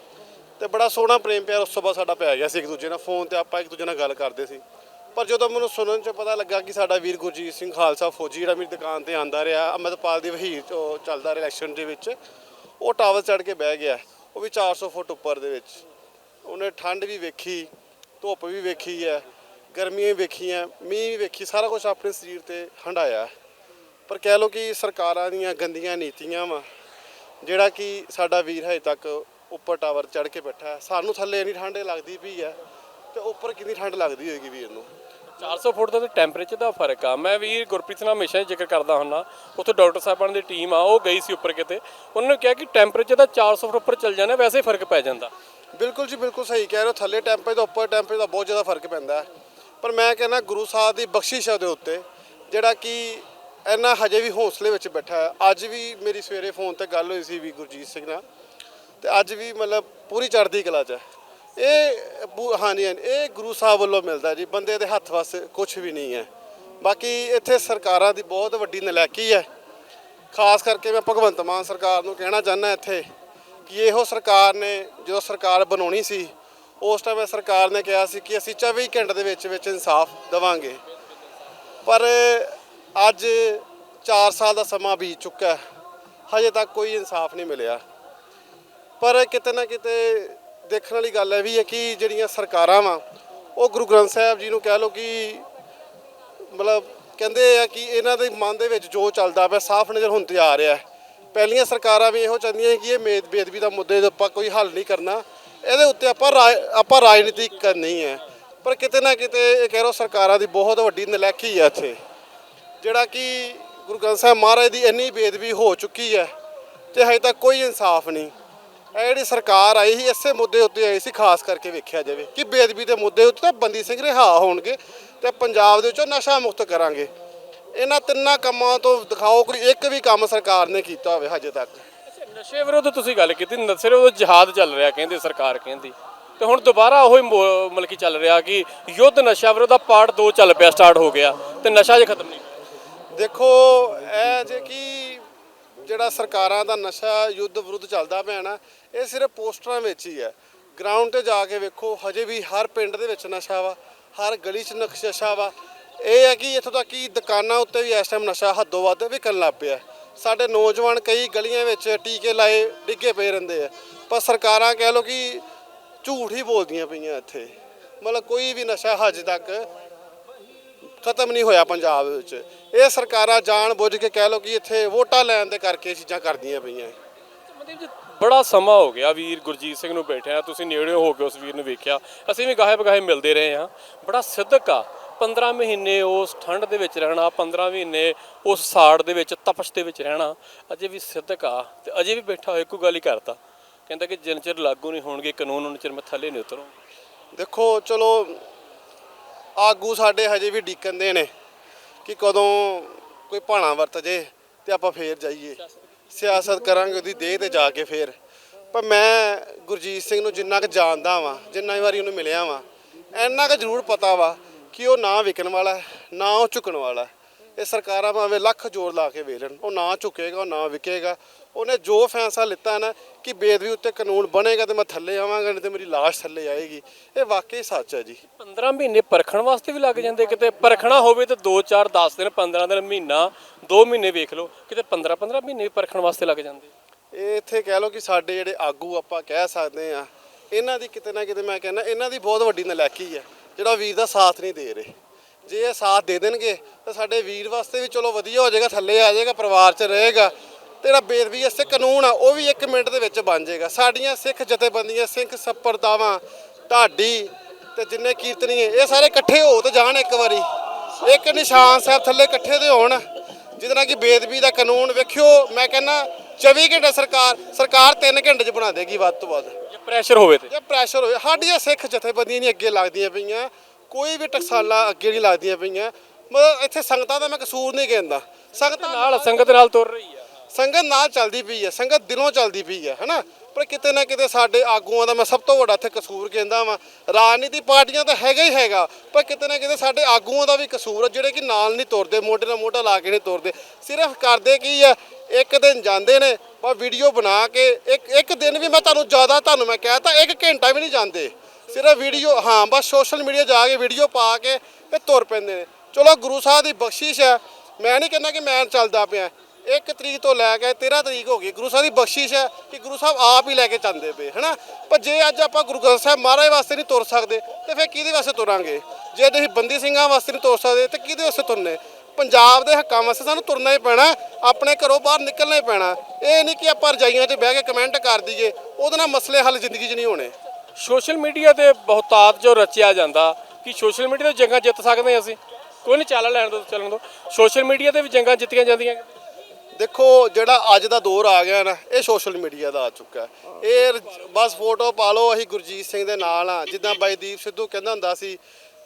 Speaker 1: ਤੇ ਬੜਾ ਸੋਹਣਾ ਪ੍ਰੇਮ ਪਿਆਰ ਉਸ ਤੋਂ ਬਾਅਦ ਸਾਡਾ ਪੈ ਗਿਆ ਸੀ ਇੱਕ ਦੂਜੇ ਨਾਲ। ਫੋਨ ਤੇ ਆਪਾਂ ਇੱਕ ਦੂਜੇ ਨਾਲ ਗੱਲ ਕਰਦੇ ਸੀ। ਪਰ ਜਦੋਂ ਮੈਨੂੰ ਸੁਣਨ ਚ ਪਤਾ ਲੱਗਾ ਕਿ ਸਾਡਾ ਵੀਰ ਗੁਰਜੀਤ ਸਿੰਘ ਖਾਲਸਾ ਫੌਜੀ ਜਿਹੜਾ ਮੇਰੀ ਦੁਕਾਨ ਤੇ ਆਂਦਾ ਰਿਹਾ ਅੰਮ੍ਰਿਤਪਾਲ ਦੀ ਵਹੀਰ 'ਚ ਉਹ ਚੱਲਦਾ ਰਿਹਾ ਇਲੈਕਸ਼ਨ ਦੇ ਵਿੱਚ ਉਹ ਟਾਵਰ ਚੜ ਕੇ ਬਹਿ ਗਿਆ। ਉਹ ਵੀ 400 ਫੁੱਟ ਉੱਪਰ ਦੇ ਵਿੱਚ। ਉਹਨੇ ਠੰਡ ਵੀ ਵੇਖੀ, ਧੁੱਪ ਵੀ ਵੇਖੀ ਹੈ, ਗਰਮੀਆਂ ਵੀ ਵੇਖੀਆਂ, ਮੀਂਹ ਵੀ ਵੇਖੀ, ਸਾਰਾ ਕੁਝ ਆਪਣੇ ਸਰੀਰ ਤੇ ਹੰਡਾਇਆ ਪਰ ਕਹਿ ਲਓ ਕਿ ਸਰਕਾਰਾਂ ਦੀਆਂ ਗੰਦੀਆਂ ਨੀਤੀਆਂ ਵਾ, ਜਿਹੜਾ ਕਿ ਸਾਡਾ ਵੀਰ ਹਜੇ ਤੱਕ ਉੱਪਰ ਟਾਵਰ ਚੜ ਕੇ ਬੈਠਾ ਸਾਨੂੰ ਥੱਲੇ ਇੰਨੀ ਠੰਡ ਲੱਗਦੀ ਪਈ ਹੈ ਤੇ ਉੱਪਰ ਕਿੰਨੀ ਠੰਡ ਲੱਗਦੀ ਹੋਏਗੀ ਵੀਰ ਨੂੰ?
Speaker 3: 400 ਫੁੱਟ ਦਾ ਤੇ ਟੈਂਪਰੇਚਰ ਦਾ ਫ਼ਰਕ ਆ। ਮੈਂ ਵੀ ਗੁਰਪ੍ਰੀਤ ਨਾਲ ਹਮੇਸ਼ਾ ਹੀ ਜ਼ਿਕਰ ਕਰਦਾ ਹੁੰਨਾ ਉੱਥੇ ਡਾਕਟਰ ਸਾਹਿਬਾਨ ਦੀ ਟੀਮ ਆ, ਉਹ ਗਈ ਸੀ ਉੱਪਰ ਕਿਤੇ। ਉਹਨਾਂ ਨੇ ਕਿਹਾ ਕਿ ਟੈਂਪਰੇਚਰ ਦਾ 400 ਫੁੱਟ ਉੱਪਰ ਚੱਲ ਜਾਣਾ ਵੈਸੇ ਹੀ ਫ਼ਰਕ ਪੈ ਜਾਂਦਾ।
Speaker 1: ਬਿਲਕੁਲ ਜੀ, ਬਿਲਕੁਲ ਸਹੀ ਕਹਿ ਰਹੇ ਹੋ। ਥੱਲੇ ਟੈਂਪਰੇਚਰ ਦਾ ਉੱਪਰ ਟੈਂਪਰੇਚਰ ਦਾ ਬਹੁਤ ਜ਼ਿਆਦਾ ਫ਼ਰਕ ਪੈਂਦਾ ਪਰ ਮੈਂ ਕਹਿੰਦਾ ਗੁਰੂ ਸਾਹਿਬ ਦੀ ਬਖਸ਼ਿਸ਼ ਦੇ ਉੱਤੇ, ਜਿਹੜਾ ਕਿ ਇੰਨਾ ਹਜੇ ਵੀ ਹੌਸਲੇ ਵਿੱਚ ਬੈਠਾ ਹੈ। ਅੱਜ ਵੀ ਮੇਰੀ ਸਵੇਰੇ ਫੋਨ ਤੇ ਗੱਲ ਹੋਈ ਸੀ ਵੀ ਗੁਰਜੀਤ ਸਿੰਘ ਨਾਲ, ਤੇ ਅੱਜ ਵੀ ਮਤਲਬ ਪੂਰੀ ਚੜ੍ਹਦੀ ਕਲਾ 'ਚ ਹੈ। ਇਹ ਬੂ- ਹਾਂਜੀ ਹਾਂਜੀ ਇਹ ਗੁਰੂ ਸਾਹਿਬ ਵੱਲੋਂ ਮਿਲਦਾ ਜੀ, ਬੰਦੇ ਦੇ ਹੱਥ ਵਸ ਕੁਝ ਵੀ ਨਹੀਂ ਹੈ। ਬਾਕੀ ਇੱਥੇ ਸਰਕਾਰਾਂ ਦੀ ਬਹੁਤ ਵੱਡੀ ਨਲਾਇਕੀ ਹੈ। ਖਾਸ ਕਰਕੇ ਮੈਂ ਭਗਵੰਤ ਮਾਨ ਸਰਕਾਰ ਨੂੰ ਕਹਿਣਾ ਚਾਹੁੰਦਾ ਇੱਥੇ ਕਿ ਇਹੋ ਸਰਕਾਰ ਨੇ ਜਦੋਂ ਸਰਕਾਰ ਬਣਾਉਣੀ ਸੀ, ਉਸ ਟਾਈਮ ਸਰਕਾਰ ਨੇ ਕਿਹਾ ਸੀ ਕਿ ਅਸੀਂ 24 ਘੰਟੇ ਦੇ ਵਿੱਚ ਵਿੱਚ ਇਨਸਾਫ ਦੇਵਾਂਗੇ। ਪਰ ਅੱਜ 4 ਸਾਲ ਦਾ ਸਮਾਂ ਬੀਤ ਚੁੱਕਾ ਹੈ। ਹਜੇ ਤੱਕ ਕੋਈ ਇਨਸਾਫ ਨਹੀਂ ਮਿਲਿਆ। ਪਰ ਕਿਤੇ ਨਾ ਕਿਤੇ ਦੇਖਣ ਵਾਲੀ ਗੱਲ ਇਹ ਵੀ ਹੈ ਕਿ ਜਿਹੜੀਆਂ ਸਰਕਾਰਾਂ ਵਾ, ਉਹ ਗੁਰੂ ਗ੍ਰੰਥ ਸਾਹਿਬ ਜੀ ਨੂੰ ਕਹਿ ਲਓ ਕਿ ਮਤਲਬ ਕਹਿੰਦੇ ਆ ਕਿ ਇਹਨਾਂ ਦੇ ਮਨ ਦੇ ਵਿੱਚ ਜੋ ਚੱਲਦਾ ਪਿਆ, ਸਾਫ਼ ਨਜ਼ਰ ਹੁਣ 'ਤੇ ਆ ਰਿਹਾ ਹੈ। ਪਹਿਲੀਆਂ ਸਰਕਾਰਾਂ ਵੀ ਇਹੋ ਚਾਹੁੰਦੀਆਂ ਕਿ ਇਹ ਮੇਦ ਬੇਦਬੀ ਦਾ ਮੁੱਦੇ ਦੇ ਉੱਪਰ ਕੋਈ ਹੱਲ ਨਹੀਂ ਕਰਨਾ। ਇਹਦੇ ਉੱਤੇ ਆਪਾਂ ਰਾਜ- ਆਪਾਂ ਰਾਜਨੀਤੀ ਕਰਨੀ ਹੈ। ਪਰ ਕਿਤੇ ਨਾ ਕਿਤੇ ਇਹ ਕਹਿ ਰੋ ਸਰਕਾਰਾਂ ਦੀ ਬਹੁਤ ਵੱਡੀ ਨਲੈਕੀ ਹੈ ਇੱਥੇ, ਜਿਹੜਾ ਕਿ ਗੁਰੂ ਗ੍ਰੰਥ ਸਾਹਿਬ ਮਹਾਰਾਜ ਦੀ ਇੰਨੀ ਬੇਦਬੀ ਹੋ ਚੁੱਕੀ ਹੈ, ਤੇ ਹਜੇ ਤੱਕ ਕੋਈ ਇਨਸਾਫ ਨਹੀਂ। ਇਹ ਜਿਹੜੀ ਸਰਕਾਰ ਆਈ ਸੀ ਇਸੇ ਮੁੱਦੇ ਉੱਤੇ ਆਈ ਸੀ ਖਾਸ ਕਰਕੇ ਵੇਖਿਆ ਜਾਵੇ ਕਿ ਬੇਦਬੀ ਦੇ ਮੁੱਦੇ ਉੱਤੇ ਤਾਂ ਬੰਦੀ ਸਿੰਘ ਰਿਹਾ ਹੋਣਗੇ ਤੇ ਪੰਜਾਬ ਦੇ ਵਿੱਚੋਂ ਨਸ਼ਾ ਮੁਕਤ ਕਰਾਂਗੇ। ਇਹਨਾਂ ਤਿੰਨਾਂ ਕੰਮਾਂ ਤੋਂ ਦਿਖਾਓ ਕੋਈ ਇੱਕ ਵੀ ਕੰਮ ਸਰਕਾਰ ਨੇ ਕੀਤਾ ਹੋਵੇ ਹਜੇ ਤੱਕ।
Speaker 3: ਨਸ਼ੇ ਵਿਰੁੱਧ ਤੁਸੀਂ ਗੱਲ ਕੀਤੀ ਨਸ਼ੇ ਵਿਰੁੱਧ ਜਿਹਾਦ ਚੱਲ ਰਿਹਾ ਕਹਿੰਦੇ ਸਰਕਾਰ ਕਹਿੰਦੀ। ਤੇ ਹੁਣ ਦੁਬਾਰਾ ਉਹੀ ਮੋ- ਮਤਲਬ ਕਿ ਚੱਲ ਰਿਹਾ ਕਿ ਯੁੱਧ ਨਸ਼ਾ ਵਿਰੁੱਧ ਦਾ ਪਾਰਟ 2 ਚੱਲ ਪਿਆ ਸਟਾਰਟ ਹੋ ਗਿਆ ਤੇ ਨਸ਼ਾ ਜੇ ਖਤਮ ਨਹੀਂ।
Speaker 1: ਦੇਖੋ ਇਹ ਜੇ ਕਿ ਜਿਹੜਾ ਸਰਕਾਰਾਂ ਦਾ ਨਸ਼ਾ ਯੁੱਧ ਵਿਰੁੱਧ ਚੱਲਦਾ ਪਿਆ ਨਾ, ਇਹ ਸਿਰਫ ਪੋਸਟਰਾਂ ਵਿੱਚ ਹੀ ਹੈ। ਗਰਾਊਂਡ ਤੇ ਜਾ ਕੇ ਵੇਖੋ, ਹਜੇ ਵੀ ਹਰ ਪਿੰਡ ਦੇ ਵਿੱਚ ਨਸ਼ਾ ਵਾ, ਹਰ ਗਲੀ 'ਚ ਨਸ਼ਾ ਵਾ। ਇਹ ਹੈ ਕਿ ਇੱਥੋਂ ਤੱਕ ਕਿ ਦੁਕਾਨਾਂ ਉੱਤੇ ਵੀ ਇਸ ਟਾਈਮ ਨਸ਼ਾ ਹੱਦੋਂ ਵੱਧ ਵਿਕਣ ਲੱਗ ਪਿਆ। ਸਾਡੇ ਨੌਜਵਾਨ ਕਈ ਗਲੀਆਂ ਵਿੱਚ ਟੀਕੇ ਲਾਏ, ਡਿੱਗੇ ਪਏ ਰਹਿੰਦੇ ਆ। ਪਰ ਸਰਕਾਰਾਂ ਕਹਿ ਲਓ ਕਿ ਝੂਠ ਹੀ ਬੋਲਦੀਆਂ ਪਈਆਂ ਇੱਥੇ। ਮਤਲਬ ਕੋਈ ਵੀ ਨਸ਼ਾ ਹਜੇ ਤੱਕ ਖਤਮ ਨਹੀਂ ਹੋਇਆ ਪੰਜਾਬ ਵਿੱਚ। ਇਹ ਸਰਕਾਰਾਂ ਜਾਣ ਬੁੱਝ ਕੇ ਕਹਿ ਲਓ ਕਿ ਇੱਥੇ ਵੋਟਾਂ ਲੈਣ ਦੇ ਕਰਕੇ ਇਹ ਚੀਜ਼ਾਂ ਕਰਦੀਆਂ ਪਈਆਂ।
Speaker 3: ਮਨਦੀਪ ਜੀ ਬੜਾ ਸਮਾਂ ਹੋ ਗਿਆ ਵੀਰ ਗੁਰਜੀਤ ਸਿੰਘ ਨੂੰ ਬੈਠਿਆ ਤੁਸੀਂ ਨੇੜੇ ਹੋ ਕੇ ਉਸ ਵੀਰ ਨੂੰ ਵੇਖਿਆ। ਅਸੀਂ ਵੀ ਗਾਹੇ ਬਗਾਹੇ ਮਿਲਦੇ ਰਹੇ ਹਾਂ। ਬੜਾ ਸਿੱਧਕ ਆ 15 ਮਹੀਨੇ ਉਸ ਠੰਡ ਦੇ ਵਿੱਚ ਰਹਿਣਾ 15 ਮਹੀਨੇ ਉਸ ਸਾੜ ਦੇ ਵਿੱਚ ਤਪਸ਼ ਦੇ ਵਿੱਚ ਰਹਿਣਾ ਅਜੇ ਵੀ ਸਿੱਧਕ ਆ ਤੇ ਅਜੇ ਵੀ ਬੈਠਾ ਹੋਇਆ ਇੱਕੋ ਗੱਲ ਹੀ ਕਰਦਾ ਕਹਿੰਦਾ ਕਿ ਜਿੰਨ ਚਿਰ ਲਾਗੂ ਨਹੀਂ ਹੋਣਗੇ ਕਾਨੂੰਨ ਉਹਨਾਂ ਚਿਰ ਮੈਂ ਥੱਲੇ ਨਹੀਂ ਉਤਰੂੰ
Speaker 1: ਦੇਖੋ ਚਲੋ ਆਗੂ ਸਾਡੇ ਹਜੇ ਵੀ ਡੀਕਨਦੇ ਨੇ ਕਿ ਕਦੋਂ ਕੋਈ ਭਾਣਾ ਵਰਤ ਜੇ ਤੇ ਆਪਾਂ ਫੇਰ ਜਾਈਏ। ਸਿਆਸਤ ਕਰਾਂਗੇ ਉਹਦੀ ਦੇਹ ਤੇ ਜਾ ਕੇ ਫੇਰ। ਪਰ ਮੈਂ ਗੁਰਜੀਤ ਸਿੰਘ ਨੂੰ ਜਿੰਨਾ ਕੁ ਜਾਣਦਾ ਵਾਂ, ਜਿੰਨਾ ਵਾਰੀ ਉਹਨੂੰ ਮਿਲਿਆ ਵਾਂ, ਇੰਨਾ ਕੁ ਜ਼ਰੂਰ ਪਤਾ ਵਾ ਕਿ ਉਹ ਨਾ ਵਿਕਣ ਵਾਲਾ ਨਾ ਉਹ ਝੁਕਣ ਵਾਲਾ ਇਹ ਸਰਕਾਰਾਂ ਭਾਵੇਂ ਲੱਖ ਜ਼ੋਰ ਲਾ ਕੇ ਵੇਲਣ ਉਹ ਨਾ ਝੁਕੇਗਾ ਉਹ ਨਾ ਵਿਕੇਗਾ। ਉਹਨੇ ਜੋ ਫੈਸਲਾ ਲਿੱਤਾ ਨਾ ਕਿ ਬੇਦਬੀ ਉੱਤੇ ਕਾਨੂੰਨ ਬਣੇਗਾ ਤੇ ਮੈਂ ਥੱਲੇ ਆਵਾਂਗਾ ਨਹੀਂ ਤੇ ਮੇਰੀ ਲਾਸ਼ ਥੱਲੇ ਆਏਗੀ। ਇਹ ਵਾਕਈ ਸੱਚ ਹੈ ਜੀ।
Speaker 3: 15 ਮਹੀਨੇ ਪਰਖਣ ਵਾਸਤੇ ਵੀ ਲੱਗ ਜਾਂਦੇ। ਕਿਤੇ ਪਰਖਣਾ ਹੋਵੇ ਤਾਂ 2 4 10 ਦਿਨ 15 ਦਿਨ ਮਹੀਨਾ 2 ਮਹੀਨੇ ਵੇਖ ਲਓ। ਕਿਤੇ 15 15 ਮਹੀਨੇ ਪਰਖਣ ਵਾਸਤੇ ਲੱਗ ਜਾਂਦੇ।
Speaker 1: ਇਹ ਇੱਥੇ ਕਹਿ ਲਓ ਕਿ ਸਾਡੇ ਜਿਹੜੇ ਆਗੂ ਆਪਾਂ ਕਹਿ ਸਕਦੇ ਆ ਇਹਨਾਂ ਦੀ ਕਿਤੇ ਨਾ ਕਿਤੇ ਮੈਂ ਕਹਿੰਦਾ ਇਹਨਾਂ ਦੀ ਬਹੁਤ ਵੱਡੀ ਨਲਾਇਕੀ ਹੈ ਜਿਹੜਾ ਵੀਰ ਦਾ ਸਾਥ ਨਹੀਂ ਦੇ ਰਹੇ। ਜੇ ਇਹ ਸਾਥ ਦੇ ਦੇਣਗੇ ਤਾਂ ਸਾਡੇ ਵੀਰ ਵਾਸਤੇ ਵੀ ਚਲੋ ਵਧੀਆ ਹੋ ਜਾਏਗਾ ਥੱਲੇ ਆ ਜਾਏਗਾ ਪਰਿਵਾਰ 'ਚ ਰਹੇਗਾ। ਤੇ ਜਿਹੜਾ ਬੇਦਬੀ ਵਾਸਤੇ ਕਾਨੂੰਨ ਆ ਉਹ ਵੀ 1 ਮਿੰਟ ਦੇ ਵਿੱਚ ਬਣ ਜਾਏਗਾ। ਸਾਡੀਆਂ ਸਿੱਖ ਜਥੇਬੰਦੀਆਂ ਸਿੱਖ ਸੰਪਰਦਾਵਾਂ ਢਾਡੀ ਤੇ ਜਿੰਨੇ ਕੀਰਤਨੀਏ ਇਹ ਸਾਰੇ ਇਕੱਠੇ ਹੋ ਤੇ ਜਾਣ ਇੱਕ ਵਾਰੀ। ਇੱਕ ਨਿਸ਼ਾਨ ਸਾਹਿਬ ਥੱਲੇ ਇਕੱਠੇ ਤੇ ਹੋਣ ਜਿਹਦੇ ਨਾਲ ਕਿ ਬੇਦਬੀ ਦਾ ਕਾਨੂੰਨ ਵੇਖਿਓ। ਮੈਂ ਕਹਿੰਦਾ 24 ਘੰਟੇ ਸਰਕਾਰ ਸਰਕਾਰ 3 ਘੰਟੇ 'ਚ ਬਣਾ ਦੇਗੀ ਵੱਧ ਤੋਂ ਵੱਧ।
Speaker 3: ਜੇ ਪ੍ਰੈਸ਼ਰ ਹੋਵੇ ਤੇ।
Speaker 1: ਜੇ ਪ੍ਰੈਸ਼ਰ ਹੋਏ ਸਾਡੀਆਂ ਸਿੱਖ ਜਥੇਬੰਦੀਆਂ ਨਹੀਂ ਅੱਗੇ ਲੱਗਦੀਆਂ ਪਈਆਂ। ਕੋਈ ਵੀ ਟਕਸਾਲਾਂ ਅੱਗੇ ਨਹੀਂ ਲੱਗਦੀਆਂ ਪਈਆਂ। ਮਤਲਬ ਇੱਥੇ ਸੰਗਤਾਂ ਦਾ ਮੈਂ ਕਸੂਰ ਨਹੀਂ ਕਹਿੰਦਾ। ਸੰਗਤਾਂ
Speaker 3: ਨਾਲ ਸੰਗਤ ਨਾਲ ਤੁਰ ਰਹੀ ਆ।
Speaker 1: ਸੰਗਤ ਨਾਲ ਚੱਲਦੀ ਪਈ ਹੈ ਸੰਗਤ ਦਿਲੋਂ ਚੱਲਦੀ ਪਈ ਹੈ ਹੈਨਾ? ਪਰ ਕਿਤੇ ਨਾ ਕਿਤੇ ਸਾਡੇ ਆਗੂਆਂ ਦਾ ਮੈਂ ਸਭ ਤੋਂ ਵੱਡਾ ਇੱਥੇ ਕਸੂਰ ਕਹਿੰਦਾ ਵਾਂ। ਰਾਜਨੀਤੀ ਪਾਰਟੀਆਂ ਤਾਂ ਹੈਗਾ ਹੀ ਹੈਗਾ ਪਰ ਕਿਤੇ ਨਾ ਕਿਤੇ ਸਾਡੇ ਆਗੂਆਂ ਦਾ ਵੀ ਕਸੂਰ ਹੈ ਜਿਹੜੇ ਕਿ ਨਾਲ ਨਹੀਂ ਤੁਰਦੇ ਮੋਢੇ ਨਾਲ ਮੋਢਾ ਲਾ ਕੇ ਨਹੀਂ ਤੁਰਦੇ। ਸਿਰਫ ਕਰਦੇ ਕੀ ਆ ਇੱਕ ਦਿਨ ਜਾਂਦੇ ਨੇ ਬਸ ਵੀਡੀਓ ਬਣਾ ਕੇ ਇੱਕ ਇੱਕ ਦਿਨ ਵੀ ਮੈਂ ਤੁਹਾਨੂੰ ਜ਼ਿਆਦਾ ਤੁਹਾਨੂੰ ਮੈਂ ਕਹਿਤਾ ਇੱਕ ਘੰਟਾ ਵੀ ਨਹੀਂ ਜਾਂਦੇ। ਸਿਰਫ ਵੀਡੀਓ ਹਾਂ, ਬਸ ਸੋਸ਼ਲ ਮੀਡੀਆ ਜਾ ਕੇ ਵੀਡੀਓ ਪਾ ਕੇ ਇਹ ਤੁਰ ਪੈਂਦੇ ਨੇ। ਚਲੋ ਗੁਰੂ ਸਾਹਿਬ ਦੀ ਬਖਸ਼ਿਸ਼ ਹੈ। ਮੈਂ ਨਹੀਂ ਕਹਿੰਦਾ ਕਿ ਮੈਂ ਚੱਲਦਾ ਪਿਆ। ਇੱਕ ਤਰੀਕ ਤੋਂ ਲੈ ਕੇ 13 ਤਰੀਕ ਹੋ ਗਈ। ਗੁਰੂ ਸਾਹਿਬ ਦੀ ਬਖਸ਼ਿਸ਼ ਹੈ ਕਿ ਗੁਰੂ ਸਾਹਿਬ ਆਪ ਹੀ ਲੈ ਕੇ ਚੱਲਦੇ ਪਏ, ਹਨਾ? ਪਰ ਜੇ ਅੱਜ ਆਪਾਂ ਗੁਰੂ ਗ੍ਰੰਥ ਸਾਹਿਬ ਮਹਾਰਾਜ ਵਾਸਤੇ ਨਹੀਂ ਤੁਰ ਸਕਦੇ, ਤੇ ਫਿਰ ਕਿਹਦੇ ਵਾਸਤੇ ਤੁਰਾਂਗੇ? ਜੇ ਤੁਸੀਂ ਬੰਦੀ ਸਿੰਘਾਂ ਵਾਸਤੇ ਨਹੀਂ ਤੁਰ ਸਕਦੇ, ਤੇ ਕਿਹਦੇ ਵਾਸਤੇ ਤੁਰਨੇ? ਪੰਜਾਬ ਦੇ ਹੱਕਾਂ ਵਾਸਤੇ ਸਾਨੂੰ ਤੁਰਨਾ ਹੀ ਪੈਣਾ, ਆਪਣੇ ਘਰੋਂ ਬਾਹਰ ਨਿਕਲਣਾ ਹੀ ਪੈਣਾ। ਇਹ ਨਹੀਂ ਕਿ ਆਪਾਂ ਰਜਾਈਆਂ 'ਚ ਬਹਿ ਕੇ ਕਮੈਂਟ ਕਰ ਦਈਏ, ਉਹਦੇ ਨਾਲ ਮਸਲੇ ਹੱਲ ਜ਼ਿੰਦਗੀ 'ਚ ਨਹੀਂ ਹੋਣੇ।
Speaker 3: ਸੋਸ਼ਲ ਮੀਡੀਆ ਤੇ ਬਹੁਤਾਤ ਜੋ ਰਚਿਆ ਜਾਂਦਾ ਕਿ ਸੋਸ਼ਲ ਮੀਡੀਆ ਤੇ ਜੰਗਾਂ ਜਿੱਤ ਸਕਦੇ ਅਸੀਂ। ਕੋਈ ਨਹੀਂ ਚੱਲ ਲੈਣ ਦੋ ਚੱਲਣ ਦੋ। ਸੋਸ਼ਲ ਮੀਡੀਆ ਤੇ ਵੀ ਜੰਗਾਂ ਜਿੱਤੀਆਂ ਜਾਂਦੀਆਂ।
Speaker 1: ਦੇਖੋ ਜਿਹੜਾ ਅੱਜ ਦਾ ਦੌਰ ਆ ਗਿਆ ਨਾ ਇਹ ਸੋਸ਼ਲ ਮੀਡੀਆ ਦਾ ਆ ਚੁੱਕਾ ਹੈ। ਇਹ ਬਸ ਫੋਟੋ ਪਾ ਲਓ ਅਸੀਂ ਗੁਰਜੀਤ ਸਿੰਘ ਦੇ ਨਾਲ ਆ ਜਿੱਦਾਂ ਬਾਈਦੀਪ ਸਿੱਧੂ ਕਹਿੰਦਾ ਹੁੰਦਾ ਸੀ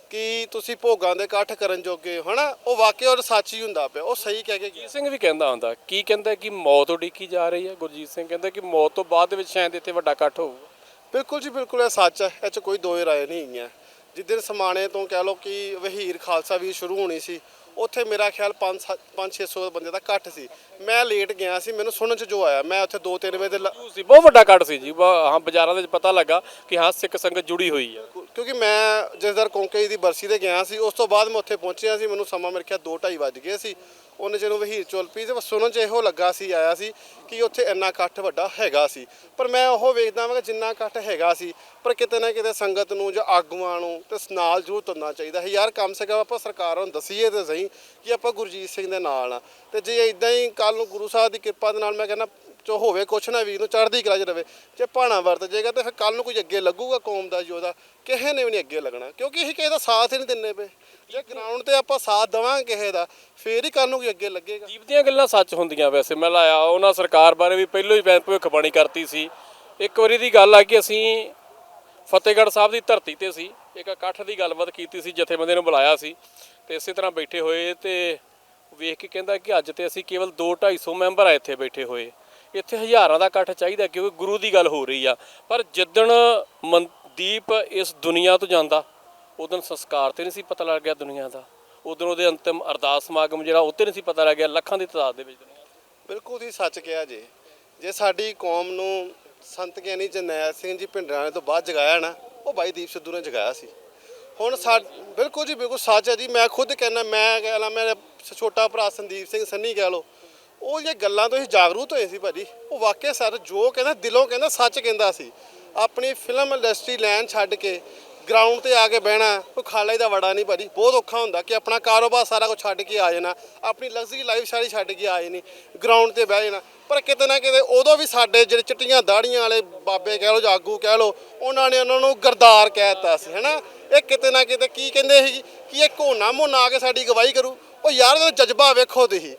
Speaker 1: ਕਿ ਤੁਸੀਂ ਭੋਗਾਂ ਦੇ ਇਕੱਠ ਕਰਨ ਜੋਗੇ ਹਨਾ? ਉਹ ਵਾਕਿਆ ਔਰ ਸੱਚ ਹੀ ਹੁੰਦਾ ਪਿਆ ਉਹ ਸਹੀ ਕਹਿ ਕੇ
Speaker 3: ਗੁਰਜੀਤ ਸਿੰਘ ਵੀ ਕਹਿੰਦਾ ਹੁੰਦਾ ਕੀ ਕਹਿੰਦਾ ਕਿ ਮੌਤ ਉਡੀਕੀ ਜਾ ਰਹੀ ਹੈ? ਗੁਰਜੀਤ ਸਿੰਘ ਕਹਿੰਦਾ ਕਿ ਮੌਤ ਤੋਂ ਬਾਅਦ ਵਿੱਚ ਸ਼ਾਇਦ ਇੱਥੇ ਵੱਡਾ ਇਕੱਠ ਹੋਊਗਾ।
Speaker 1: ਬਿਲਕੁਲ ਜੀ ਬਿਲਕੁਲ ਇਹ ਸੱਚ ਹੈ। ਇਹ ਚ ਕੋਈ ਦੋਏ ਰਾਏ ਨਹੀਂ ਹੈਗੀਆਂ। ਜਿੱਦਣ ਸਮਾਣੇ ਤੋਂ ਕਹਿ ਲਓ ਕਿ ਵਹੀਰ ਖਾਲਸਾ ਵੀ ਸ਼ੁਰੂ ਹੋਣੀ ਸੀ ਉੱਥੇ ਮੇਰਾ ਖਿਆਲ 5 5 600 ਬੰਦੇ ਦਾ ਇਕੱਠ ਸੀ। ਮੈਂ ਲੇਟ ਗਿਆ ਸੀ ਮੈਨੂੰ ਸੁਣਨ ਚ ਜੋ ਆਇਆ ਮੈਂ ਉੱਥੇ 2-3 ਵਜੇ ਦੇ ਲ-
Speaker 3: ਸੀ ਬਹੁਤ ਵੱਡਾ ਇਕੱਠ ਸੀ ਜੀ। ਬ- ਹਾਂ ਬਾਜ਼ਾਰਾਂ ਦੇ ਵਿੱਚ ਪਤਾ ਲੱਗਾ ਕਿ ਹਾਂ ਸਿੱਖ ਸੰਗਤ ਜੁੜੀ ਹੋਈ ਹੈ
Speaker 1: ਕਿਉਂਕਿ ਮੈਂ ਜਿਸ ਦਰ ਕੌਂਕੇ ਦੀ ਬਰਸੀ ਤੇ ਗਿਆ ਸੀ ਉਸ ਤੋਂ ਬਾਅਦ ਮੈਂ ਉੱਥੇ ਪਹੁੰਚਿਆ ਸੀ ਮੈਨੂੰ ਸਮਾਂ ਮੇਰੇ ਖਿਆਲ 2:30 ਵੱਜ ਗਏ ਸੀ। ਉਹਨੇ ਜਦੋਂ ਵਹੀਰ ਚੁੱਲ ਪਈ ਤੇ ਬਸ ਸੁਣਨ ਚ ਇਹੋ ਲੱਗਾ ਸੀ, ਆਇਆ ਸੀ ਕਿ ਉੱਥੇ ਇੰਨਾ ਇਕੱਠ ਵੱਡਾ ਹੈਗਾ ਸੀ। ਪਰ ਮੈਂ ਉਹ ਵੇਖਦਾ ਵਾਂ ਕਿ ਜਿੰਨਾ ਇਕੱਠ ਹੈਗਾ ਸੀ, ਪਰ ਕਿਤੇ ਨਾ ਕਿਤੇ ਸੰਗਤ ਨੂੰ ਜਾਂ ਆਗੂਆਂ ਨੂੰ ਤੇ ਨਾਲ ਜ਼ਰੂਰ ਤੁਰਨਾ ਚਾਹੀਦਾ ਹੈ ਯਾਰ ਕਮ ਸੇ ਕਮ ਆਪਾਂ ਸਰਕਾਰਾਂ ਨੂੰ ਦਸੀਏ ਤੇ ਸਹੀ ਕਿ ਆਪਾਂ ਗੁਰਜੀਤ ਸਿੰਘ ਦੇ ਨਾਲ ਆ। ਤੇ ਜੇ ਇਦਾਂ ਹੀ ਕੱਲ ਨੂੰ ਗੁਰੂ ਸਾਹਿਬ ਦੀ ਕਿਰਪਾ ਦੇ ਨਾਲ ਮੈਂ ਕਹਿੰਦਾ, ਜੋ ਹੋਵੇ ਕੁਛ ਨਾ ਵੀਰ ਨੂੰ ਚੜ੍ਹਦੀ ਕਲਾ 'ਚ ਰਵੇ, ਜੇ ਭਾਣਾ ਵਰਤ ਜਾਏਗਾ ਤੇ ਫਿਰ ਕੱਲ ਨੂੰ ਕੋਈ ਅੱਗੇ ਲੱਗੂਗਾ ਕੌਮ ਦਾ ਯੋਧਾ, ਕਿਸੇ ਨੇ ਵੀ ਨਹੀਂ ਅੱਗੇ ਲੱਗਣਾ। ਕਿਉਂਕਿ ਅਸੀਂ ਕਿਸੇ ਦਾ ਸਾਥ ਹੀ ਨਹੀਂ ਦਿੰਦੇ ਪਏ। ਜੇ ਗਰਾਊਂਡ ਤੇ ਆਪਾਂ ਸਾਥ ਦੇਵਾਂਗੇ ਕਿਸੇ ਦਾ, ਫੇਰ ਹੀ ਕੱਲ ਨੂੰ ਕੋਈ ਅੱਗੇ ਲੱਗੇਗਾ।
Speaker 3: ਦੀਪ ਦੀਆਂ ਗੱਲਾਂ ਸੱਚ ਹੁੰਦੀਆਂ ਵੈਸੇ, ਮੈਂ ਲਾਇਆ, ਉਹਨਾਂ ਸਰਕਾਰ ਬਾਰੇ ਵੀ ਪਹਿਲਾਂ ਹੀ ਭਵਿੱਖਬਾਣੀ ਕਰਤੀ ਸੀ। ਇੱਕ ਵਾਰੀ ਦੀ ਗੱਲ ਆ ਕਿ ਅਸੀਂ ਫਤਿਹਗੜ੍ਹ ਸਾਹਿਬ ਦੀ ਧਰਤੀ ਤੇ ਸੀ, ਇੱਕ ਇਕੱਠ ਦੀ ਗੱਲਬਾਤ ਕੀਤੀ ਸੀ ਜਥੇਬੰਦੀ ਨੂੰ ਬੁਲਾਇਆ ਸੀ, ਤੇ ਇਸੇ ਤਰ੍ਹਾਂ ਬੈਠੇ ਹੋਏ ਤੇ ਵੇਖ ਕੇ ਕਹਿੰਦਾ ਕਿ ਅੱਜ ਤੇ ਅਸੀਂ ਕੇਵਲ 2 250 ਮੈਂਬਰ ਆ ਇੱਥੇ ਬੈਠੇ ਹੋਏ। ਇੱਥੇ ਹਜ਼ਾਰਾਂ ਦਾ ਇਕੱਠ ਚਾਹੀਦਾ ਕਿਉਂਕਿ ਗੁਰੂ ਦੀ ਗੱਲ ਹੋ ਰਹੀ ਆ। ਪਰ ਜਿੱਦਣ ਮਨਦੀਪ ਇਸ ਦੁਨੀਆ ਤੋਂ ਜਾਂਦਾ ਉਦੋਂ ਸੰਸਕਾਰ ਤੇ ਨਹੀਂ ਸੀ ਪਤਾ ਲੱਗ ਗਿਆ ਦੁਨੀਆ ਦਾ। ਉਦੋਂ ਉਹਦੇ ਅੰਤਿਮ ਅਰਦਾਸ ਸਮਾਗਮ ਜਿਹੜਾ ਉੱਤੇ ਨਹੀਂ ਸੀ ਪਤਾ ਲੱਗਿਆ ਲੱਖਾਂ ਦੀ ਤਾਦਾਦ ਦੇ ਵਿੱਚ ਦੁਨੀਆ
Speaker 1: ਬਿਲਕੁਲ ਤੁਸੀਂ ਸੱਚ ਕਿਹਾ ਜੇ। ਜੇ ਸਾਡੀ ਕੌਮ ਨੂੰ ਸੰਤ ਗਿਆਨੀ ਜਰਨੈਲ ਸਿੰਘ ਜੀ ਭਿੰਡਰਾਣੇ ਤੋਂ ਬਾਅਦ ਜਗਾਇਆ ਨਾ, ਉਹ ਬਾਈ ਦੀਪ ਸਿੱਧੂ ਨੇ ਜਗਾਇਆ ਸੀ। ਹੁਣ ਸਾ ਬਿਲਕੁਲ ਜੀ, ਬਿਲਕੁਲ ਸੱਚ ਹੈ ਜੀ, ਮੈਂ ਖੁਦ ਕਹਿੰਦਾ, ਮੈਂ ਕਹਿ ਲਾ, ਮੇਰਾ ਛੋਟਾ ਭਰਾ ਸੰਦੀਪ ਸਿੰਘ ਸੰਨੀ ਕਹਿ ਲੋ ਉਹ ਜੇ ਗੱਲਾਂ ਤੋਂ ਹੀ ਜਾਗਰੂਕ ਹੋਏ ਸੀ ਭਾਜੀ, ਉਹ ਵਾਕਿਆ ਸਰ ਜੋ ਕਹਿੰਦਾ, ਦਿਲੋਂ ਕਹਿੰਦਾ, ਸੱਚ ਕਹਿੰਦਾ ਸੀ। ਆਪਣੀ ਫਿਲਮ ਇੰਡਸਟਰੀ ਲੈਣ ਛੱਡ ਕੇ ਗਰਾਊਂਡ ਤੇ ਆ ਕੇ ਬਹਿਣਾ, ਕੋਈ ਖਾਲੇ ਦਾ ਵੜਾ ਨਹੀਂ ਭਾਜੀ। ਬਹੁਤ ਔਖਾ ਹੁੰਦਾ ਕਿ ਆਪਣਾ ਕਾਰੋਬਾਰ ਸਾਰਾ ਕੁਝ ਛੱਡ ਕੇ ਆ ਜਾਣਾ, ਆਪਣੀ ਲਗਜ਼ਰੀ ਲਾਈਫ ਸਾਰੀ ਛੱਡ ਕੇ ਆ ਜਾਣੀ ਗਰਾਊਂਡ ਤੇ ਬਹਿ ਜਾਣਾ। ਪਰ ਕਿਤੇ ਨਾ ਕਿਤੇ ਉਦੋਂ ਵੀ ਸਾਡੇ ਜਿਹੜੇ ਚਿੱਟੀਆਂ ਦਾੜੀਆਂ ਵਾਲੇ ਬਾਬੇ ਕਹਿ ਲੋ ਆਗੂ ਕਹਿ ਲੋ ਉਹਨਾਂ ਨੇ ਉਹਨਾਂ ਨੂੰ ਗਰਦਾਰ ਕਹਿਤਾ ਸੀ, ਹੈਨਾ? ਇਹ ਕਿਤੇ ਨਾ ਕਿਤੇ ਕੀ ਕਹਿੰਦੇ ਸੀ ਕਿ ਇਹ ਕੋਨਾ ਮੋਨਾ ਆ ਕੇ ਸਾਡੀ ਗਵਾਹੀ ਕਰੂ। ਉਹ ਯਾਰ, ਇਹਦਾ ਜਜ਼ਬਾ ਵੇਖੋ ਤੁਸੀਂ।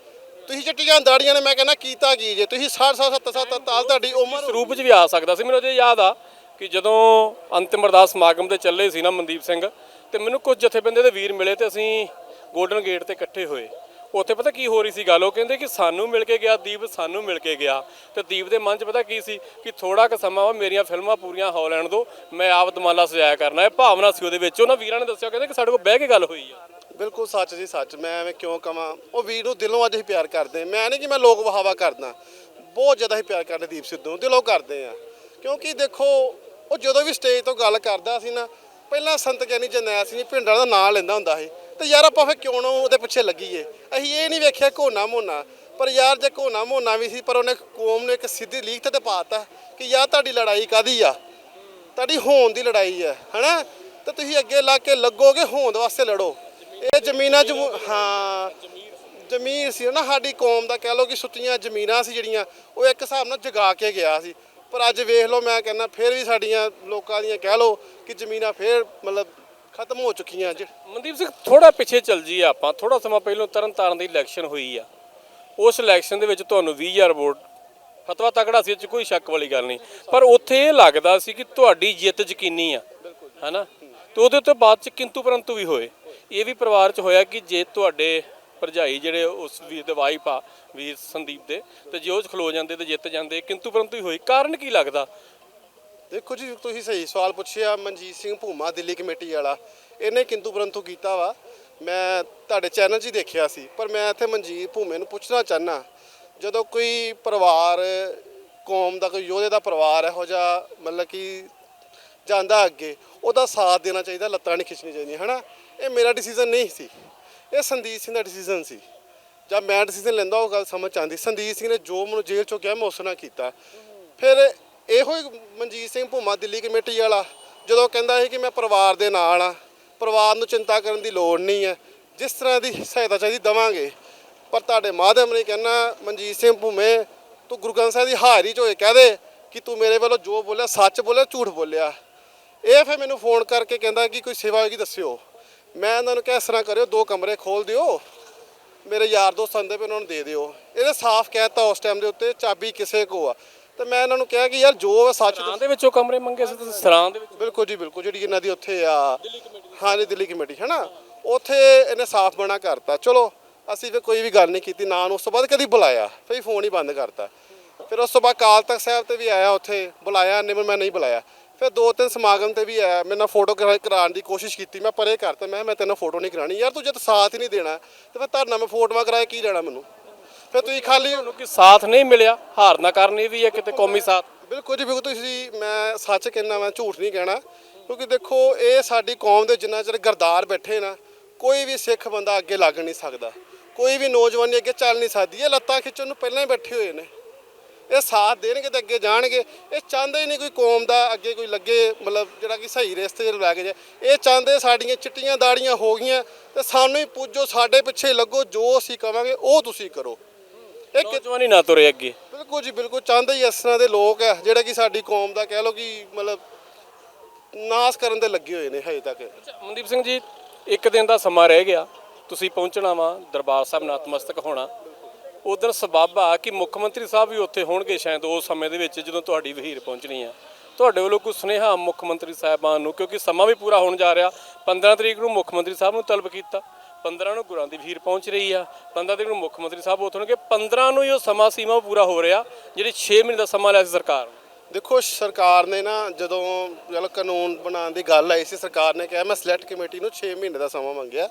Speaker 1: ਤੁਸੀਂ ਚਿੱਟੀਆਂ ਦਾੜੀਆਂ ਨੇ, ਮੈਂ ਕਹਿੰਦਾ, ਕੀਤਾ ਕੀ ਜੇ? ਤੁਸੀਂ 60 60 70 70 ਸਾਲ ਤੁਹਾਡੀ ਉਮਰ
Speaker 3: ਸਰੂਪ 'ਚ ਵੀ ਆ ਸਕਦਾ ਸੀ, ਮੈਨੂੰ ਅਜੇ ਯਾਦ ਆ। ਕਿ ਜਦੋਂ ਅੰਤਿਮ ਅਰਦਾਸ ਸਮਾਗਮ ਤੇ ਚੱਲੇ ਸੀ ਨਾ ਮਨਦੀਪ ਸਿੰਘ, ਤੇ ਮੈਨੂੰ ਕੁਝ ਜਥੇਬੰਦੇ ਦੇ ਵੀਰ ਮਿਲੇ ਤੇ ਅਸੀਂ ਗੋਲਡਨ ਗੇਟ ਤੇ ਇਕੱਠੇ ਹੋਏ। ਉੱਥੇ ਪਤਾ ਕੀ ਹੋ ਰਹੀ ਸੀ ਗੱਲ? ਉਹ ਕਹਿੰਦੇ ਕਿ ਸਾਨੂੰ ਮਿਲ ਕੇ ਗਿਆ, ਦੀਪ ਸਾਨੂੰ ਮਿਲ ਕੇ ਗਿਆ। ਤੇ ਦੀਪ ਦੇ ਮਨ 'ਚ ਪਤਾ ਕੀ ਸੀ ਕਿ ਥੋੜਾ ਕੁ ਸਮਾਂ ਵਾ, ਮੇਰੀਆਂ ਫਿਲਮਾਂ ਪੂਰੀਆਂ ਹੋ ਲੈਣ ਦੋ, ਮੈਂ ਆਪ ਦਮਾਲਾ ਸਜਾਇਆ ਕਰਨਾ ਇਹ ਭਾਵਨਾ ਸੀ ਉਹਦੇ ਵਿੱਚ। ਉਹਨਾਂ ਵੀਰਾਂ ਨੇ ਦੱਸਿਆ ਕਹਿੰਦੇ ਕਿ ਸਾਡੇ ਕੋਲ ਬਹਿ ਕੇ ਗੱਲ ਹੋਈ ਆ।
Speaker 1: ਬਿਲਕੁਲ ਸੱਚ ਜੀ ਸੱਚ, ਮੈਂ ਐਵੇਂ ਕਿਉਂ ਕਵਾਂ? ਉਹ ਵੀਰ ਨੂੰ ਦਿਲੋਂ ਅੱਜ ਹੀ ਪਿਆਰ ਕਰਦੇ ਮੈਂ ਨਹੀਂ ਕਿ ਮੈਂ ਲੋਕ ਵਹਾਵਾ ਕਰਦਾ। ਬਹੁਤ ਜ਼ਿਆਦਾ ਹੀ ਪਿਆਰ ਕਰਦੇ ਦੀਪ ਸਿੱਧੂ ਨੂੰ, ਦਿਲੋਂ ਕਰਦੇ ਆ ਕਿਉਂਕਿ ਦੇਖੋ ਉਹ ਜਦੋਂ ਵੀ ਸਟੇਜ ਤੋਂ ਗੱਲ ਕਰਦਾ ਸੀ ਨਾ, ਪਹਿਲਾਂ ਸੰਤ ਗਿਆਨੀ ਜਰਨੈਲ ਸਿੰਘ ਜੀ ਭਿੰਡਰਾਂ ਦਾ ਨਾਂ ਲੈਂਦਾ ਹੁੰਦਾ ਸੀ। ਤੇ ਯਾਰ ਆਪਾਂ ਫਿਰ ਕਿਉਂ ਨਾ ਉਹਦੇ ਪਿੱਛੇ ਲੱਗੀਏ? ਅਸੀਂ ਇਹ ਨਹੀਂ ਵੇਖਿਆ ਘੋਨਾ ਮੋਨਾ। ਪਰ ਯਾਰ ਜੇ ਘੋਨਾ ਮੋਨਾ ਵੀ ਸੀ, ਪਰ ਉਹਨੇ ਕੌਮ ਨੂੰ ਇੱਕ ਸਿੱਧੀ ਲੀਕ ਤੇ ਪਾਤਾ ਕਿ ਯਾਰ ਤੁਹਾਡੀ ਲੜਾਈ ਕਾਦੀ ਆ? ਤੁਹਾਡੀ ਹੋਣ ਦੀ ਲੜਾਈ ਹੈ ਹਨਾ? ਤੇ ਤੁਸੀਂ ਅੱਗੇ ਲਾ ਕੇ ਲੱਗੋਗੇ ਹੋਂਦ ਵਾਸਤੇ ਲੜੋ। ਇਹ ਜ਼ਮੀਨਾਂ ਜਮੂ, ਹਾਂ ਜ਼ਮੀਨ ਸੀ ਨਾ, ਸਾਡੀ ਕੌਮ ਦਾ ਕਹਿ ਲਓ ਕਿ ਸੁੱਤੀਆਂ ਜ਼ਮੀਨਾਂ ਸੀ ਜਿਹੜੀਆਂ, ਉਹ ਇੱਕ ਹਿਸਾਬ ਨਾਲ ਜਗਾ ਕੇ ਗਿਆ ਸੀ। ਪਰ ਅੱਜ ਵੇਖ ਲਓ, ਮੈਂ ਕਹਿੰਦਾ ਫਿਰ ਵੀ ਸਾਡੀਆਂ ਲੋਕਾਂ ਦੀਆਂ ਕਹਿ ਲਓ ਕਿ ਜ਼ਮੀਨਾਂ ਫਿਰ ਮਤਲਬ ਖਤਮ ਹੋ ਚੁੱਕੀਆਂ ਅੱਜ।
Speaker 3: ਮਨਦੀਪ ਸਿੰਘ ਥੋੜਾ ਪਿੱਛੇ ਚੱਲ ਜੀ ਆਪਾਂ। ਥੋੜਾ ਸਮਾਂ ਪਹਿਲਾਂ ਤਰਨਤਾਰਨ ਦੀ ਇਲੈਕਸ਼ਨ ਹੋਈ ਆ। ਉਸ ਇਲੈਕਸ਼ਨ ਦੇ ਵਿੱਚ ਤੁਹਾਨੂੰ 20000 ਵੋਟ, ਫਤਵਾ ਤਕੜਾ ਸੀ, ਇਹ 'ਚ ਕੋਈ ਸ਼ੱਕ ਵਾਲੀ ਗੱਲ ਨਹੀਂ। ਪਰ ਉੱਥੇ ਇਹ ਲੱਗਦਾ ਸੀ ਕਿ ਤੁਹਾਡੀ ਜਿੱਤ ਯਕੀਨੀ ਆ, ਹੈਨਾ? ਤੇ ਉਹਦੇ ਉੱਤੇ ਬਾਅਦ ਚ ਕਿੰਤੂ ਪਰੰਤੂ ਵੀ ਹੋਏ। ਇਹ ਵੀ ਪਰਿਵਾਰ ਚ ਹੋਇਆ ਕਿ ਜੇ ਤੁਹਾਡੇ ਭਰਜਾਈ ਜਿਹੜੇ ਉਸ ਵੀਰ ਦੇ ਵਾਈਫ ਆ, ਵੀਰ ਸੰਦੀਪ ਦੇ, ਤੇ ਜੇ ਉਹ ਖਲੋ ਜਾਂਦੇ ਤੇ ਜਿੱਤ ਜਾਂਦੇ, ਕਿੰਤੂ ਪਰੰਤੂ ਹੀ ਹੋਈ, ਕਾਰਨ ਕੀ ਲੱਗਦਾ?
Speaker 1: ਦੇਖੋ ਜੀ, ਤੁਸੀਂ ਸਹੀ ਸਵਾਲ ਪੁੱਛਿਆ, ਮਨਜੀਤ ਸਿੰਘ ਭੂਮਾ, ਦਿੱਲੀ ਕਮੇਟੀ ਵਾਲਾ। ਇਹਨੇ ਕਿੰਤੂ ਪਰੰਤੂ ਕੀਤਾ ਵਾ। ਮੈਂ ਤੁਹਾਡੇ ਚੈਨਲ 'ਚ ਹੀ ਦੇਖਿਆ ਸੀ, ਪਰ ਮੈਂ ਇੱਥੇ ਮਨਜੀਤ ਭੂਮੇ ਨੂੰ ਪੁੱਛਣਾ ਚਾਹਨਾ, ਜਦੋਂ ਕੋਈ ਪਰਿਵਾਰ, ਕੌਮ ਦਾ ਕੋਈ ਯੋਧੇ ਦਾ ਪਰਿਵਾਰ ਇਹੋ ਜਿਹਾ ਮਤਲਬ ਕਿ ਜਾਂਦਾ ਅੱਗੇ, ਉਹਦਾ ਸਾਥ ਦੇਣਾ ਚਾਹੀਦਾ, ਲੱਤਾਂ ਨਹੀਂ ਖਿੱਚਣੀ ਚਾਹੀਦੀਆਂ, ਹਨਾ? ਇਹ ਮੇਰਾ ਡਿਸੀਜਨ ਨਹੀਂ ਸੀ। ਇਹ ਸੰਦੀਪ ਸਿੰਘ ਦਾ ਡਿਸੀਜਨ ਸੀ। ਜਦ ਮੈਂ ਡਿਸੀਜਨ ਲੈਂਦਾ, ਉਹ ਗੱਲ ਸਮਝ ਆਉਂਦੀ। ਸੰਦੀਪ ਸਿੰਘ ਨੇ ਜੋ ਮੈਨੂੰ ਜੇਲ੍ਹ ਚੋਂ ਕਿਹਾ, ਮੈਂ ਉਸ ਨਾਲ ਕੀਤਾ। ਫਿਰ ਇਹੋ ਹੀ ਮਨਜੀਤ ਸਿੰਘ ਭੂਮਾ, ਦਿੱਲੀ ਕਮੇਟੀ ਵਾਲਾ, ਜਦੋਂ ਕਹਿੰਦਾ ਸੀ ਕਿ ਮੈਂ ਪਰਿਵਾਰ ਦੇ ਨਾਲ ਆ, ਪਰਿਵਾਰ ਨੂੰ ਚਿੰਤਾ ਕਰਨ ਦੀ ਲੋੜ ਨਹੀਂ ਹੈ, ਜਿਸ ਤਰ੍ਹਾਂ ਦੀ ਸਹਾਇਤਾ ਚਾਹੀਦੀ ਦਵਾਂਗੇ। ਪਰ ਤੁਹਾਡੇ ਮਾਧਿਅਮ ਨੇ ਕਹਿਣਾ, ਮਨਜੀਤ ਸਿੰਘ ਭੂਮੇ, ਤੂੰ ਗੁਰੂ ਗ੍ਰੰਥ ਸਾਹਿਬ ਦੀ ਹਾਜ਼ਰੀ 'ਚ ਹੋਏ ਕਹਿ ਦੇ ਕਿ ਤੂੰ ਮੇਰੇ ਵੱਲੋਂ ਜੋ ਬੋਲਿਆ, ਸੱਚ ਬੋਲਿਆ, ਝੂਠ ਬੋਲਿਆ। ਇਹ ਫਿਰ ਮੈਨੂੰ ਫੋਨ ਕਰਕੇ ਕਹਿੰਦਾ ਕਿ ਕੋਈ ਸੇਵਾ ਹੋਏਗੀ ਦੱਸਿਓ। ਮੈਂ ਉਹਨਾਂ ਨੂੰ ਕਿਹਾ ਇਸ ਤਰ੍ਹਾਂ ਕਰਿਓ ਦੋ ਕਮਰੇ ਖੋਲ ਦਿਓ ਮੇਰੇ ਯਾਰ ਦੋਸਤ ਆਂਦੇ ਪਏ ਉਹਨਾਂ ਨੂੰ ਦੇ ਦਿਓ। ਇਹਨੇ ਸਾਫ਼ ਕਹਿਤਾ ਉਸ ਟਾਈਮ ਦੇ ਉੱਤੇ ਚਾਬੀ ਕਿਸੇ ਕੋ ਆ। ਤੇ ਮੈਂ ਇਹਨਾਂ ਨੂੰ ਕਿਹਾ ਕਿ ਯਾਰ ਜੋ ਹੈ ਸੱਚ
Speaker 3: ਸਰਾਂ ਦੇ ਵਿੱਚੋਂ ਕਮਰੇ ਮੰਗੇ ਸੀ ਤੁਸੀਂ ਸਰਾਂ ਦੇ ਵਿੱਚ?
Speaker 1: ਬਿਲਕੁਲ ਜੀ ਬਿਲਕੁਲ। ਜਿਹੜੀ ਇਹਨਾਂ ਦੀ ਉੱਥੇ ਆ ਹਾਂ ਜੀ ਦਿੱਲੀ ਕਮੇਟੀ ਹੈ ਨਾ ਉੱਥੇ ਇਹਨੇ ਸਾਫ਼ ਬਣਾ ਕਰਤਾ। ਚਲੋ ਅਸੀਂ ਫਿਰ ਕੋਈ ਵੀ ਗੱਲ ਨਹੀਂ ਕੀਤੀ ਨਾ ਉਸ ਤੋਂ ਬਾਅਦ ਕਦੀ ਬੁਲਾਇਆ। ਫਿਰ ਫੋਨ ਹੀ ਬੰਦ ਕਰਤਾ। ਫਿਰ ਉਸ ਤੋਂ ਬਾਅਦ ਕਾਲ ਤਖਤ ਸਾਹਿਬ ਤੇ ਵੀ ਆਇਆ ਉੱਥੇ ਬੁਲਾਇਆ ਨਹੀਂ ਮੈਂ ਨਹੀਂ ਬੁਲਾਇਆ। ਫਿਰ ਦੋ ਤਿੰਨ ਸਮਾਗਮ ਤੇ ਵੀ ਆਇਆ ਮੇਰੇ ਨਾਲ ਫੋਟੋ ਕਰਾ- ਕਰਾਉਣ ਦੀ ਕੋਸ਼ਿਸ਼ ਕੀਤੀ। ਮੈਂ ਪਰੇ ਕਰਤਾ ਮੈਂ ਮੈਂ ਤੈਨੂੰ ਫੋਟੋ ਨਹੀਂ ਕਰਾਣੀ ਯਾਰ ਤੂੰ ਜਦ ਸਾਥ ਹੀ ਨਹੀਂ ਦੇਣਾ ਤੇ ਫਿਰ ਤੁਹਾਡੇ ਨਾਲ ਮੈਂ ਫੋਟੋਆਂ ਕਰਾਏ ਕੀ ਲੈਣਾ ਮੈਨੂੰ? ਫਿਰ ਤੁਸੀਂ ਖਾਲੀ
Speaker 3: ਤੁਹਾਨੂੰ ਕਿ ਸਾਥ ਨਹੀਂ ਮਿਲਿਆ? ਹਾਰ ਨਾ ਕਾਰਨ ਵੀ ਹੈ ਕਿਤੇ ਕੌਮੀ ਸਾਥ।
Speaker 1: ਬਿਲਕੁਲ ਜੀ ਬਿਲਕੁਲ ਤੁਸੀਂ ਮੈਂ ਸੱਚ ਕਹਿਣਾ ਮੈਂ ਝੂਠ ਨਹੀਂ ਕਹਿਣਾ। ਕਿਉਂਕਿ ਦੇਖੋ ਇਹ ਸਾਡੀ ਕੌਮ ਦੇ ਜਿੰਨਾ ਚਿਰ ਗਰਦਾਰ ਬੈਠੇ ਨਾ ਕੋਈ ਵੀ ਸਿੱਖ ਬੰਦਾ ਅੱਗੇ ਲੱਗ ਨਹੀਂ ਸਕਦਾ। ਕੋਈ ਵੀ ਨੌਜਵਾਨੀ ਅੱਗੇ ਚੱਲ ਨਹੀਂ ਸਕਦੀ। ਇਹ ਲੱਤਾਂ ਖਿੱਚਣ ਨੂੰ ਪਹਿਲਾਂ ਹੀ ਬੈਠੇ ਹੋਏ ਨੇ। ਇਹ ਸਾਥ ਦੇਣਗੇ ਤੇ ਅੱਗੇ ਜਾਣਗੇ। ਇਹ ਚਾਹੁੰਦੇ ਹੀ ਨਹੀਂ ਕੋਈ ਕੌਮ ਦਾ ਅੱਗੇ ਕੋਈ ਲੱਗੇ ਮਤਲਬ ਜਿਹੜਾ ਕਿ ਸਹੀ ਰਸਤੇ 'ਤੇ ਲੈ ਕੇ ਜਾਏ। ਇਹ ਚਾਹੁੰਦੇ ਸਾਡੀਆਂ ਚਿੱਟੀਆਂ ਦਾੜੀਆਂ ਹੋ ਗਈਆਂ ਤੇ ਸਾਨੂੰ ਹੀ ਪੁੱਜੋ ਸਾਡੇ ਪਿੱਛੇ ਲੱਗੋ ਜੋ ਅਸੀਂ ਕਵਾਂਗੇ ਉਹ ਤੁਸੀਂ ਕਰੋ। ਇਹ ਕਿ-
Speaker 3: ਨੌਜਵਾਨੀ ਨਾ ਤੁਰੇ ਅੱਗੇ।
Speaker 1: ਬਿਲਕੁਲ ਜੀ ਬਿਲਕੁਲ ਚਾਹੁੰਦੇ ਹੀ ਇਸ ਤਰ੍ਹਾਂ ਦੇ ਲੋਕ ਆ ਜਿਹੜੇ ਕਿ ਸਾਡੀ ਕੌਮ ਦਾ ਕਹਿ ਲਓ ਕਿ ਮਤਲਬ ਨਾਸ ਕਰਨ ਦੇ ਲੱਗੇ ਹੋਏ ਨੇ ਹਜੇ ਤੱਕ।
Speaker 3: ਅੱਛਾ ਮਨਦੀਪ ਸਿੰਘ ਜੀ ਇੱਕ ਦਿਨ ਦਾ ਸਮਾਂ ਰਹਿ ਗਿਆ। ਤੁਸੀਂ ਪਹੁੰਚਣਾ ਵਾ ਦਰਬਾਰ ਸਾਹਿਬ ਨਤਮਸਤਕ ਹੋਣਾ। ਉਧਰ ਸਬੱਬ ਆ ਕਿ ਮੁੱਖ ਮੰਤਰੀ ਸਾਹਿਬ ਵੀ ਉੱਥੇ ਹੋਣਗੇ ਸ਼ਾਇਦ ਉਸ ਸਮੇਂ ਦੇ ਵਿੱਚ ਜਦੋਂ ਤੁਹਾਡੀ ਵਹੀਰ ਪਹੁੰਚਣੀ ਹੈ ਤੁਹਾਡੇ ਵੱਲੋਂ ਕੋਈ ਸੁਨੇਹਾ ਮੁੱਖ ਮੰਤਰੀ ਸਾਹਿਬਾਨ ਨੂੰ, ਕਿਉਂਕਿ ਸਮਾਂ ਵੀ ਪੂਰਾ ਹੋਣ ਜਾ ਰਿਹਾ। 15 ਤਰੀਕ ਨੂੰ ਮੁੱਖ ਮੰਤਰੀ ਸਾਹਿਬ ਨੂੰ ਤਲਬ ਕੀਤਾ। 15 ਨੂੰ ਗੁਰਾਂ ਦੀ ਵੀਰ ਪਹੁੰਚ ਰਹੀ ਆ। 15 ਤਰੀਕ ਨੂੰ ਮੁੱਖ ਮੰਤਰੀ ਸਾਹਿਬ ਉੱਥੇ ਹੋਣਗੇ। 15 ਨੂੰ ਹੀ ਉਹ ਸਮਾਂ ਸੀਮਾ ਪੂਰਾ ਹੋ ਰਿਹਾ, ਜਿਹੜੀ 6 ਮਹੀਨੇ ਦਾ ਸਮਾਂ ਲਿਆ ਸੀ ਸਰਕਾਰ ਨੇ।
Speaker 1: ਦੇਖੋ, ਸਰਕਾਰ ਨੇ ਨਾ ਜਦੋਂ ਚਲੋ ਕਾਨੂੰਨ ਬਣਾਉਣ ਦੀ ਗੱਲ ਆਈ ਸੀ, ਸਰਕਾਰ ਨੇ ਕਿਹਾ ਮੈਂ ਸਿਲੈਕਟ ਕਮੇਟੀ ਨੂੰ 6 ਮਹੀਨੇ ਦਾ ਸਮਾਂ ਮੰਗਿਆ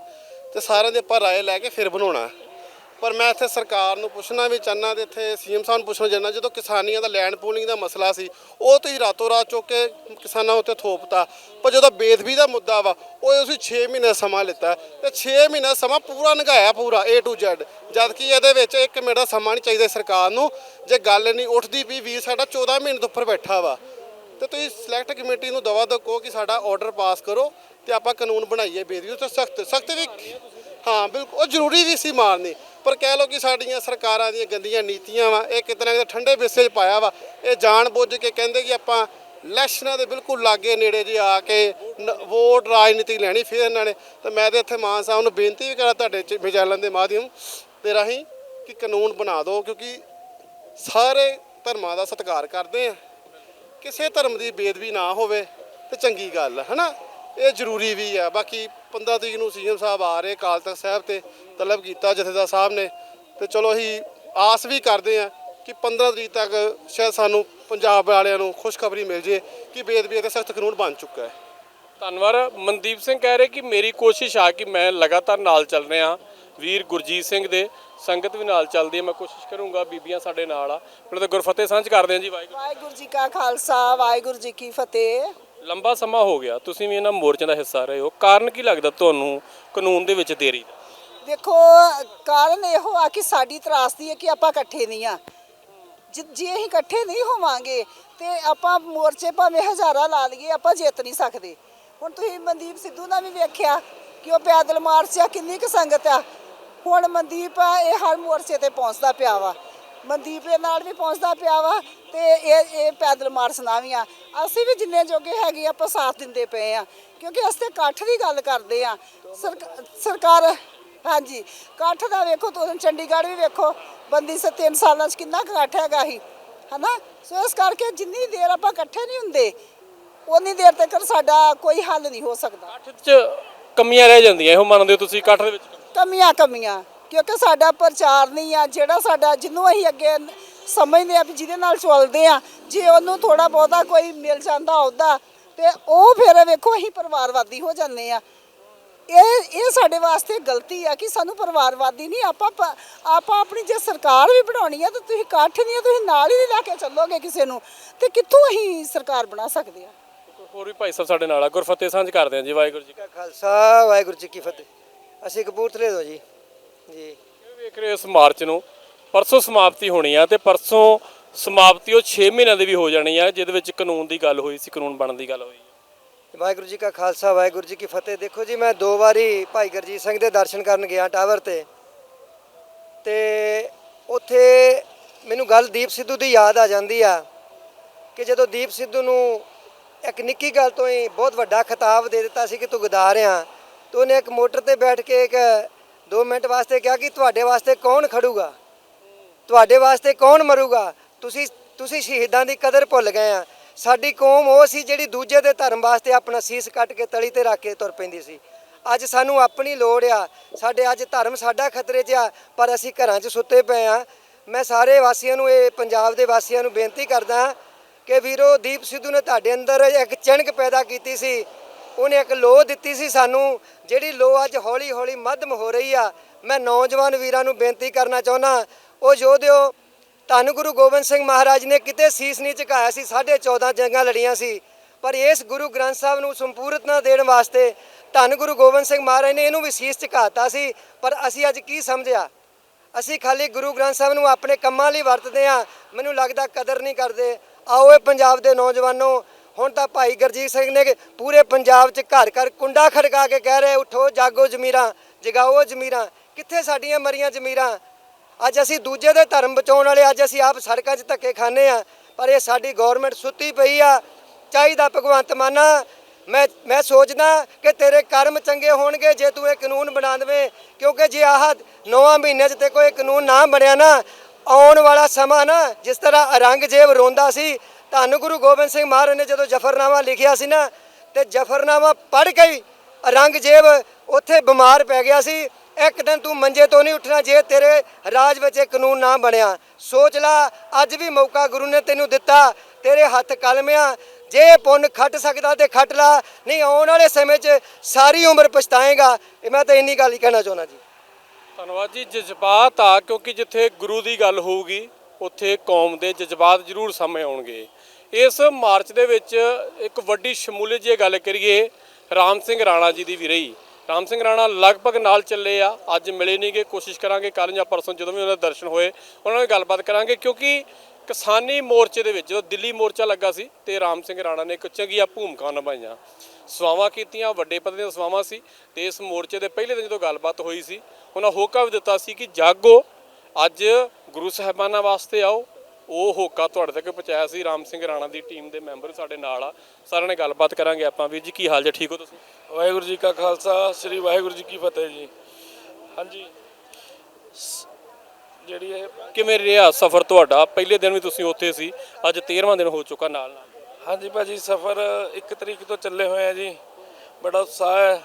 Speaker 1: ਤੇ ਸਾਰਿਆਂ ਦੇ ਆਪਾਂ ਰਾਏ ਲੈ ਕੇ ਫਿਰ ਬਣਾਉਣਾ। ਪਰ ਮੈਂ ਇੱਥੇ ਸਰਕਾਰ ਨੂੰ ਪੁੱਛਣਾ ਵੀ ਚਾਹਨਾ ਤੇ ਇੱਥੇ ਸੀਐਮ ਸਾਹਿਬ ਨੂੰ ਪੁੱਛਣਾ ਚਾਹੁੰਦਾ, ਜਦੋਂ ਕਿਸਾਨੀਆਂ ਦਾ ਲੈਂਡ ਪੂਲਿੰਗ ਦਾ ਮਸਲਾ ਸੀ, ਉਹ ਤੁਸੀਂ ਰਾਤੋਂ ਰਾਤ ਚੁੱਕ ਕੇ ਕਿਸਾਨਾਂ ਉੱਤੇ ਥੋਪਤਾ। ਪਰ ਜਦੋਂ ਬੇਦਬੀ ਦਾ ਮੁੱਦਾ ਵਾ, ਉਹ ਤੁਸੀਂ 6 ਮਹੀਨੇ ਦਾ ਸਮਾਂ ਲਿੱਤਾ। ਤੇ 6 ਮਹੀਨੇ ਦਾ ਸਮਾਂ ਪੂਰਾ ਨਿਗਾਇਆ ਪੂਰਾ, A to Z ਜਦ ਕਿ ਇਹਦੇ ਵਿੱਚ ਇੱਕ ਮਿੰਟ ਦਾ ਸਮਾਂ ਨਹੀਂ ਚਾਹੀਦਾ ਸਰਕਾਰ ਨੂੰ, ਜੇ ਗੱਲ ਨਹੀਂ ਉੱਠਦੀ ਵੀ ਵੀਰ ਸਾਡਾ 14 ਮਹੀਨੇ ਤੋਂ ਉੱਪਰ ਬੈਠਾ ਵਾ। ਤੇ ਤੁਸੀਂ ਸਿਲੈਕਟ ਕਮੇਟੀ ਨੂੰ ਦਵਾ ਦੋ ਕਹੋ ਕਿ ਸਾਡਾ ਆਰਡਰ ਪਾਸ ਕਰੋ ਤੇ ਆਪਾਂ ਕਾਨੂੰਨ ਬਣਾਈਏ ਬੇਦੀ ਉੱਤੇ ਸਖਤ ਸਖਤ ਵੀ ਹਾਂ, ਬਿਲਕੁਲ। ਉਹ ਜ਼ਰੂਰੀ ਵੀ ਸੀ ਮਾਰਨੀ ਪਰ ਕਹਿ ਲਓ ਕਿ ਸਾਡੀਆਂ ਸਰਕਾਰਾਂ ਦੀਆਂ ਗੰਦੀਆਂ ਨੀਤੀਆਂ ਵਾ, ਇਹ ਕਿਤੇ ਨਾ ਕਿਤੇ ਠੰਡੇ ਬਿੱਸੇ 'ਚ ਪਾਇਆ ਵਾ, ਇਹ ਜਾਣ ਬੁੱਝ ਕੇ ਕਹਿੰਦੇ ਕਿ ਆਪਾਂ ਇਲੈਕਸ਼ਨਾਂ ਦੇ ਬਿਲਕੁਲ ਲਾਗੇ ਨੇੜੇ ਜੇ ਆ ਕੇ ਨ- ਵੋਟ ਰਾਜਨੀਤੀ ਲੈਣੀ ਫਿਰ ਇਹਨਾਂ ਨੇ। ਤੇ ਮੈਂ ਤੇ ਇੱਥੇ ਮਾਨ ਸਾਹਿਬ ਨੂੰ ਬੇਨਤੀ ਵੀ ਕਰਾਂ ਤੁਹਾਡੇ ਚ ਵਿਚਾਲਨ ਦੇ ਮਾਧਿਅਮ ਤੇ ਰਾਹੀਂ ਕਿ ਕਾਨੂੰਨ ਬਣਾ ਦਿਓ, ਕਿਉਂਕਿ ਸਾਰੇ ਧਰਮਾਂ ਦਾ ਸਤਿਕਾਰ ਕਰਦੇ ਆ। ਕਿਸੇ ਧਰਮ ਦੀ ਬੇਦਬੀ ਨਾ ਹੋਵੇ ਤੇ ਚੰਗੀ ਗੱਲ ਹੈ ਹਨਾ? ਇਹ ਜ਼ਰੂਰੀ ਵੀ ਆ। ਬਾਕੀ 15 ਤਰੀਕ ਨੂੰ ਸੀਐਮ ਸਾਹਿਬ ਆ ਰਹੇ ਅਕਾਲ ਤਖਤ ਸਾਹਿਬ ਤੇ ਤਲਬ ਕੀਤਾ ਜਥੇਦਾਰ ਸਾਹਿਬ ਨੇ। ਤੇ ਚਲੋ ਅਸੀਂ ਆਸ ਵੀ ਕਰਦੇ ਆ ਕਿ 15 ਤਰੀਕ ਤੱਕ ਸ਼ਾਇਦ ਸਾਨੂੰ ਪੰਜਾਬ ਵਾਲਿਆਂ ਨੂੰ ਖੁਸ਼ਖਬਰੀ ਮਿਲ ਜੇ ਕਿ ਬੇਦਬੀ ਤੇ ਸਖਤ ਕਾਨੂੰਨ ਬਣ ਚੁੱਕਾ ਹੈ।
Speaker 3: ਧੰਨਵਾਦ। ਮਨਦੀਪ ਸਿੰਘ ਕਹਿ ਰਹੇ ਕਿ ਮੇਰੀ ਕੋਸ਼ਿਸ਼ ਆ ਕਿ ਮੈਂ ਲਗਾਤਾਰ ਨਾਲ ਚੱਲ ਰਿਹਾ ਵੀਰ ਗੁਰਜੀਤ ਸਿੰਘ ਦੇ ਸੰਗਤ ਵੀ ਨਾਲ ਚੱਲਦੀ ਹੈ। ਮੈਂ ਕੋਸ਼ਿਸ਼ ਕਰੂੰਗਾ ਬੀਬੀਆਂ ਸਾਡੇ ਨਾਲ ਆ। ਪਹਿਲਾਂ ਤਾਂ ਗੁਰਫਤਿਹ ਸਾਂਝ ਕਰਦੇ ਹਾਂ ਜੀ। ਵਾਹਿਗੁਰੂ
Speaker 4: ਵਾਹਿਗੁਰੂ ਜੀ ਕਾ ਖਾਲਸਾ ਵਾਹਿਗੁਰੂ ਜੀ ਕੀ ਫਤਿਹ।
Speaker 3: ਲੰਬਾ ਸਮਾਂ ਹੋ ਗਿਆ, ਤੁਸੀਂ ਵੀ ਇਹਨਾਂ ਮੋਰਚਿਆਂ ਦਾ ਹਿੱਸਾ ਰਹੇ ਹੋ। ਕਾਰਨ ਕੀ ਲੱਗਦਾ ਤੁਹਾਨੂੰ ਕਾਨੂੰਨ ਦੇ ਵਿੱਚ ਦੇਰੀ ਦਾ?
Speaker 4: ਦੇਖੋ, ਕਾਰਨ ਇਹੋ ਆ ਕਿ ਸਾਡੀ ਤਰਾਸਦੀ ਹੈ ਕਿ ਆਪਾਂ ਇਕੱਠੇ ਨਹੀਂ ਆ। ਜੇ ਜੇ ਅਸੀਂ ਇਕੱਠੇ ਨਹੀਂ ਹੋਵਾਂਗੇ ਤੇ ਆਪਾਂ ਮੋਰਚੇ ਭਾਵੇਂ ਹਜ਼ਾਰਾਂ ਲਾ ਲਈਏ, ਆਪਾਂ ਜਿੱਤ ਨਹੀਂ ਸਕਦੇ। ਹੁਣ ਤੁਸੀਂ ਮਨਦੀਪ ਸਿੱਧੂ ਦਾ ਵੀ ਵੇਖਿਆ ਕਿ ਉਹ ਪੈਦਲ ਮਾਰਚ ਆ, ਕਿੰਨੀ ਕੁ ਸੰਗਤ ਆ। ਹੁਣ ਮਨਦੀਪ ਇਹ ਹਰ ਮੋਰਚੇ ਤੇ ਪਹੁੰਚਦਾ ਪਿਆ ਵਾ। ਮਨਦੀਪ ਦੇ ਨਾਲ ਵੀ ਪਹੁੰਚਦਾ ਪਿਆ ਵਾ ਤੇ ਇਹ ਇਹ ਪੈਦਲ ਮਾਰਚ ਨਾ ਵੀ ਆ। ਅਸੀਂ ਵੀ ਜਿੰਨੇ ਜੋਗੇ ਹੈਗੇ ਆਪਾਂ ਸਾਥ ਦਿੰਦੇ ਪਏ ਆ। ਕਿਉਂਕਿ ਅਸੀਂ ਤੇ ਇਕੱਠ ਦੀ ਗੱਲ ਕਰਦੇ ਆ। ਸਰਕ- ਸਰਕਾਰ ਹਾਂਜੀ ਇਕੱਠ ਦਾ ਵੇਖੋ ਤੁਸੀਂ ਚੰਡੀਗੜ੍ਹ ਵੀ ਵੇਖੋ ਬੰਦੀ ਸੇ 3 ਸਾਲਾਂ 'ਚ ਕਿੰਨਾ ਇਕੱਠ ਹੈਗਾ ਹੀ ਹਨਾ? ਸੋ ਇਸ ਕਰਕੇ ਜਿੰਨੀ ਦੇਰ ਆਪਾਂ ਇਕੱਠੇ ਨਹੀਂ ਹੁੰਦੇ ਉਨੀ ਦੇਰ ਤੱਕ ਸਾਡਾ ਕੋਈ ਹੱਲ ਨਹੀਂ ਹੋ ਸਕਦਾ।
Speaker 3: ਇਕੱਠ 'ਚ ਕਮੀਆਂ ਰਹਿ ਜਾਂਦੀਆਂ ਇਹੋ ਮੰਨਦੇ ਹੋ ਤੁਸੀਂ? ਇਕੱਠ ਦੇ ਵਿੱਚ
Speaker 4: ਕਮੀਆਂ ਕਮੀਆਂ ਕਿਉਂਕਿ ਸਾਡਾ ਪ੍ਰਚਾਰ ਨਹੀਂ ਆ ਜਿਹੜਾ ਸਾਡਾ ਜਿਹਨੂੰ ਅਸੀਂ ਅੱਗੇ ਸਮਝਦੇ ਆ ਵੀ ਜਿਹਦੇ ਨਾਲ ਚੱਲਦੇ ਆ ਜੇ ਉਹਨੂੰ ਥੋੜਾ ਬਹੁਤਾ ਕੋਈ ਮਿਲ ਜਾਂਦਾ ਉਹਦਾ ਤੇ ਉਹ ਫਿਰ ਵੇਖੋ ਅਸੀਂ ਪਰਿਵਾਰਵਾਦੀ ਹੋ ਜਾਂਦੇ ਆ। ਇਹ ਇਹ ਸਾਡੇ ਵਾਸਤੇ ਗਲਤੀ ਆ ਕਿ ਸਾਨੂੰ ਪਰਿਵਾਰਵਾਦੀ ਨਹੀਂ ਆਪਾਂ ਆਪਾਂ ਆਪਣੀ ਜੇ ਸਰਕਾਰ ਵੀ ਬਣਾਉਣੀ ਆ ਤਾਂ ਤੁਸੀਂ ਇਕੱਠ ਨਹੀਂ ਆ ਤੁਸੀਂ ਨਾਲ ਹੀ ਨਹੀਂ ਲੈ ਕੇ ਚੱਲੋਗੇ ਕਿਸੇ ਨੂੰ ਤੇ ਕਿੱਥੋਂ ਅਸੀਂ ਸਰਕਾਰ ਬਣਾ ਸਕਦੇ ਆ?
Speaker 3: ਹੋਰ ਵੀ ਭਾਈ ਸਾਹਿਬ ਸਾਡੇ ਨਾਲ ਆ ਗੁਰਫਤਿਹ ਸਾਂਝ ਕਰਦੇ ਹਾਂ ਜੀ ਵਾਹਿਗੁਰੂ ਜੀ
Speaker 2: ਕਾ ਖਾਲਸਾ ਵਾਹਿਗੁਰੂ ਜੀ ਕੀ ਫਤਿਹ। ਅਸੀਂ ਕਪੂਰਥਲੇ ਤੋਂ ਜੀ। ਜੀ।
Speaker 3: ਵੇਖ ਰਹੇ ਹੋ ਇਸ ਮਾਰਚ ਨੂੰ। ਪਰਸੋਂ ਸਮਾਪਤੀ ਹੋਣੀ ਆ ਤੇ ਪਰਸੋਂ ਸਮਾਪਤੀ ਉਹ 6 ਮਹੀਨਿਆਂ ਦੀ ਵੀ ਹੋ ਜਾਣੀ ਆ, ਜਿਹਦੇ ਵਿੱਚ ਕਾਨੂੰਨ ਦੀ ਗੱਲ ਹੋਈ ਸੀ, ਕਾਨੂੰਨ ਬਣਨ ਦੀ ਗੱਲ ਹੋਈ
Speaker 2: ਵਾਹਿਗੁਰੂ ਜੀ ਕਾ ਖਾਲਸਾ, ਵਾਹਿਗੁਰੂ ਜੀ ਕੀ ਫਤਿਹ। ਦੇਖੋ ਜੀ, ਮੈਂ ਦੋ ਵਾਰੀ ਭਾਈ ਗੁਰਜੀਤ ਸਿੰਘ ਦੇ ਦਰਸ਼ਨ ਕਰਨ ਗਿਆ ਟਾਵਰ ਤੇ। ਤੇ ਉੱਥੇ ਮੈਨੂੰ ਗੱਲ ਦੀਪ ਸਿੱਧੂ ਦੀ ਯਾਦ ਆ ਜਾਂਦੀ ਆ ਕਿ ਜਦੋਂ ਦੀਪ ਸਿੱਧੂ ਨੂੰ ਇੱਕ ਨਿੱਕੀ ਗੱਲ ਤੋਂ ਹੀ ਬਹੁਤ ਵੱਡਾ ਖਿਤਾਬ ਦੇ ਦਿੱਤਾ ਸੀ ਕਿ ਤੂੰ ਗਦਾਰ ਆ, ਤੇ ਉਹਨੇ ਇੱਕ ਮੋਟਰ ਤੇ ਬੈਠ ਕੇ ਇੱਕ 2 ਮਿੰਟ ਵਾਸਤੇ ਕਿਹਾ ਕਿ ਤੁਹਾਡੇ ਵਾਸਤੇ ਕੌਣ ਖੜੂਗਾ? ਤੁਹਾਡੇ ਵਾਸਤੇ ਕੌਣ ਮਰੂਗਾ? ਤੁਸੀਂ ਤੁਸੀਂ ਸ਼ਹੀਦਾਂ ਦੀ ਕਦਰ ਭੁੱਲ ਗਏ ਆ। ਸਾਡੀ ਕੌਮ ਉਹ ਸੀ ਜਿਹੜੀ ਦੂਜੇ ਦੇ ਧਰਮ ਵਾਸਤੇ ਆਪਣਾ ਸੀਸ ਕੱਟ ਕੇ ਤਲੀ ਤੇ ਰੱਖ ਕੇ ਤੁਰ ਪੈਂਦੀ ਸੀ। ਅੱਜ ਸਾਨੂੰ ਆਪਣੀ ਲੋੜ ਆ। ਸਾਡੇ ਅੱਜ ਧਰਮ ਸਾਡਾ ਖਤਰੇ 'ਚ ਆ, ਪਰ ਅਸੀਂ ਘਰਾਂ 'ਚ ਸੁੱਤੇ ਪਏ ਆ। ਮੈਂ ਸਾਰੇ ਵਾਸੀਆਂ ਨੂੰ, ਇਹ ਪੰਜਾਬ ਦੇ ਵਾਸੀਆਂ ਨੂੰ ਬੇਨਤੀ ਕਰਦਾ ਕਿ ਵੀਰੋ, ਦੀਪ ਸਿੱਧੂ ਨੇ ਤੁਹਾਡੇ ਅੰਦਰ ਇੱਕ ਚਿਣਕ ਪੈਦਾ ਕੀਤੀ ਸੀ। ਉਹਨੇ ਇੱਕ ਲੋਹ ਦਿੱਤੀ ਸੀ ਸਾਨੂੰ, ਜਿਹੜੀ ਲੋਹ ਅੱਜ ਹੌਲੀ ਹੌਲੀ ਮੱਧਮ ਹੋ ਰਹੀ ਆ। ਮੈਂ ਨੌਜਵਾਨ ਵੀਰਾਂ ਨੂੰ ਬੇਨਤੀ ਕਰਨਾ ਚਾਹੁੰਦਾ, ਉਹ ਯੋਧਿਓ ਧੰਨ ਗੁਰੂ ਗੋਬਿੰਦ ਸਿੰਘ ਮਹਾਰਾਜ ਨੇ ਕਿਤੇ ਸੀਸ ਨਹੀਂ ਝੁਕਾਇਆ ਸੀ 14.5 ਜੰਗਾਂ ਲੜੀਆਂ ਸੀ। ਪਰ ਇਸ ਗੁਰੂ ਗ੍ਰੰਥ ਸਾਹਿਬ ਨੂੰ ਸੰਪੂਰਨਤਾ ਦੇਣ ਵਾਸਤੇ ਧੰਨ ਗੁਰੂ ਗੋਬਿੰਦ ਸਿੰਘ ਮਹਾਰਾਜ ਨੇ ਇਹਨੂੰ ਵੀ ਸੀਸ ਝੁਕਾਤਾ ਸੀ। ਪਰ ਅਸੀਂ ਅੱਜ ਕੀ ਸਮਝਿਆ? ਅਸੀਂ ਖਾਲੀ ਗੁਰੂ ਗ੍ਰੰਥ ਸਾਹਿਬ ਨੂੰ ਆਪਣੇ ਕੰਮਾਂ ਲਈ ਵਰਤਦੇ ਆ ਮੈਨੂੰ ਲੱਗਦਾ ਕਦਰ ਨਹੀਂ ਕਰਦੇ। ਆਓ ਇਹ ਪੰਜਾਬ ਦੇ ਨੌਜਵਾਨੋ ਹੁਣ ਤਾਂ ਭਾਈ ਗੁਰਜੀਤ ਸਿੰਘ ਨੇ ਪੂਰੇ ਪੰਜਾਬ 'ਚ ਘਰ ਘਰ ਕੁੰਡਾ ਖੜਕਾ ਕੇ ਕਹਿ ਰਹੇ, ਉਠੋ, ਜਾਗੋ ਜਮੀਰਾਂ, ਜਗਾਓ ਜਮੀਰਾਂ, ਕਿੱਥੇ ਸਾਡੀਆਂ ਮਰੀਆਂ ਜਮੀਰਾਂ? ਅੱਜ ਅਸੀਂ ਦੂਜੇ ਦੇ ਧਰਮ ਬਚਾਉਣ ਵਾਲੇ, ਅੱਜ ਅਸੀਂ ਆਪ ਸੜਕਾਂ 'ਚ ਧੱਕੇ ਖਾਂਦੇ ਆ ਪਰ ਇਹ ਸਾਡੀ ਗਵਰਨਮੈਂਟ ਸੁੱਤੀ ਪਈ ਆ, ਚਾਹੀਦਾ ਭਗਵੰਤ ਮਾਨਾ ਮੈਂ ਮੈਂ ਸੋਚਦਾ ਕਿ ਤੇਰੇ ਕਰਮ ਚੰਗੇ ਹੋਣਗੇ, ਜੇ ਤੂੰ ਇਹ ਕਾਨੂੰਨ ਬਣਾ ਦੇਵੇਂ, ਕਿਉਂਕਿ ਜੇ ਆਹ ਨੌਵਾਂ ਮਹੀਨੇ 'ਚ ਤੇ ਕੋਈ ਕਾਨੂੰਨ ਨਾ ਬਣਿਆ ਨਾ, ਆਉਣ ਵਾਲਾ ਸਮਾਂ ਨਾ, ਜਿਸ ਤਰ੍ਹਾਂ ਔਰੰਗਜ਼ੇਬ ਰੋਂਦਾ ਸੀ ਧੰਨ ਗੁਰੂ ਗੋਬਿੰਦ ਸਿੰਘ ਮਹਾਰਾਜ ਨੇ ਜਦੋਂ ਜਫਰਨਾਮਾ ਲਿਖਿਆ ਸੀ ਨਾ, ਤੇ ਜਫਰਨਾਮਾ ਪੜ੍ਹ ਕੇ ਹੀ ਔਰੰਗਜ਼ੇਬ ਉੱਥੇ ਬਿਮਾਰ ਪੈ ਗਿਆ ਸੀ। ਇੱਕ ਦਿਨ ਤੂੰ ਮੰਜੇ ਤੋਂ ਨਹੀਂ ਉੱਠਣਾ, ਜੇ ਤੇਰੇ ਰਾਜ ਵਿੱਚ ਇਹ ਕਾਨੂੰਨ ਨਾ ਬਣਿਆ। ਸੋਚ ਲੈ, ਅੱਜ ਵੀ ਮੌਕਾ ਗੁਰੂ ਨੇ ਤੈਨੂੰ ਦਿੱਤਾ, ਤੇਰੇ ਹੱਥ ਕਲਮਿਆ ਜੇ ਪੁੰਨ ਖੱਟ ਸਕਦਾ ਤੇ ਖੱਟ ਲਾ, ਨਹੀਂ ਆਉਣ ਵਾਲੇ ਸਮੇਂ 'ਚ ਸਾਰੀ ਉਮਰ ਪਛਤਾਏਗਾ। ਇਹ ਮੈਂ ਤਾਂ ਇੰਨੀ ਗੱਲ ਹੀ ਕਹਿਣਾ ਚਾਹੁੰਦਾ ਜੀ।
Speaker 3: ਧੰਨਵਾਦ ਜੀ, ਜਜ਼ਬਾਤ ਆ, ਕਿਉਂਕਿ ਜਿੱਥੇ ਗੁਰੂ ਦੀ ਗੱਲ ਹੋਊਗੀ ਉੱਥੇ ਕੌਮ ਦੇ ਜਜ਼ਬਾਤ ਜ਼ਰੂਰ ਸਾਹਮਣੇ ਆਉਣਗੇ। ਇਸ ਮਾਰਚ ਦੇ ਵਿੱਚ ਇੱਕ ਵੱਡੀ ਸ਼ਮੂਲੀਅਤ ਜੇ ਗੱਲ ਕਰੀਏ, ਰਾਮ ਸਿੰਘ ਰਾਣਾ ਜੀ ਦੀ ਵੀ ਰਹੀ। ਰਾਮ ਸਿੰਘ ਰਾਣਾ ਲਗਭਗ ਨਾਲ ਚੱਲੇ ਆ, ਅੱਜ ਮਿਲੇ ਨਹੀਂਗੇ ਕੋਸ਼ਿਸ਼ ਕਰਾਂਗੇ ਕੱਲ੍ਹ ਜਾਂ ਪਰਸੋਂ ਜਦੋਂ ਵੀ ਉਹਨਾਂ ਦੇ ਦਰਸ਼ਨ ਹੋਏ, ਉਹਨਾਂ ਨਾਲ ਗੱਲਬਾਤ ਕਰਾਂਗੇ ਕਿਉਂਕਿ ਕਿਸਾਨੀ ਮੋਰਚੇ ਦੇ ਵਿੱਚ ਜਦੋਂ ਦਿੱਲੀ ਮੋਰਚਾ ਲੱਗਾ ਸੀ ਤੇ ਰਾਮ ਸਿੰਘ ਰਾਣਾ ਨੇ ਇੱਕ ਚੰਗੀਆਂ ਭੂਮਿਕਾ ਨਿਭਾਈਆਂ। ਸਵਾਵਾਂ ਕੀਤੀਆਂ, ਵੱਡੇ ਪੱਧਰ ਦੀਆਂ ਸਵਾਵਾਂ ਸੀ ਤੇ ਇਸ ਮੋਰਚੇ ਦੇ ਪਹਿਲੇ ਦਿਨ ਜਦੋਂ ਗੱਲਬਾਤ ਹੋਈ ਸੀ, ਉਹਨਾਂ ਹੋਕਾ ਵੀ ਦਿੱਤਾ ਸੀ ਕਿ ਜਾਗੋ ਅੱਜ ਗੁਰੂ ਸਾਹਿਬਾਨਾਂ ਵਾਸਤੇ ਆਓ। ਉਹ ਹੋਕਾ ਤੁਹਾਡੇ ਤੱਕ ਪਹੁੰਚਾਇਆ ਸੀ। ਰਾਮ ਸਿੰਘ ਰਾਣਾ ਦੀ ਟੀਮ ਦੇ ਮੈਂਬਰ ਸਾਡੇ ਨਾਲ ਆ। ਸਾਰਿਆਂ ਨੇ ਗੱਲਬਾਤ ਕਰਾਂਗੇ ਆਪਾਂ ਵੀਰ ਜੀ ਕੀ ਹਾਲ ਜੇ? ਠੀਕ ਹੋ ਤੁਸੀਂ?
Speaker 5: ਵਾਹਿਗੁਰੂ ਜੀ ਕਾ ਖਾਲਸਾ ਸ੍ਰੀ ਵਾਹਿਗੁਰੂ ਜੀ ਕੀ ਫਤਿਹ ਜੀ। ਹਾਂਜੀ। ਜਿਹੜੀ ਇਹ
Speaker 3: ਕਿਵੇਂ ਰਿਹਾ ਸਫ਼ਰ ਤੁਹਾਡਾ? ਪਹਿਲੇ ਦਿਨ ਵੀ ਤੁਸੀਂ ਉੱਥੇ ਸੀ। ਅੱਜ 13ਵਾਂ ਦਿਨ ਹੋ ਚੁੱਕਾ ਨਾਲ ਨਾਲ।
Speaker 5: ਹਾਂਜੀ ਭਾਜੀ ਸਫ਼ਰ 1 ਤਰੀਕ ਤੋਂ ਚੱਲੇ ਹੋਏ ਆ ਜੀ। ਬੜਾ ਉਤਸ਼ਾਹ ਹੈ।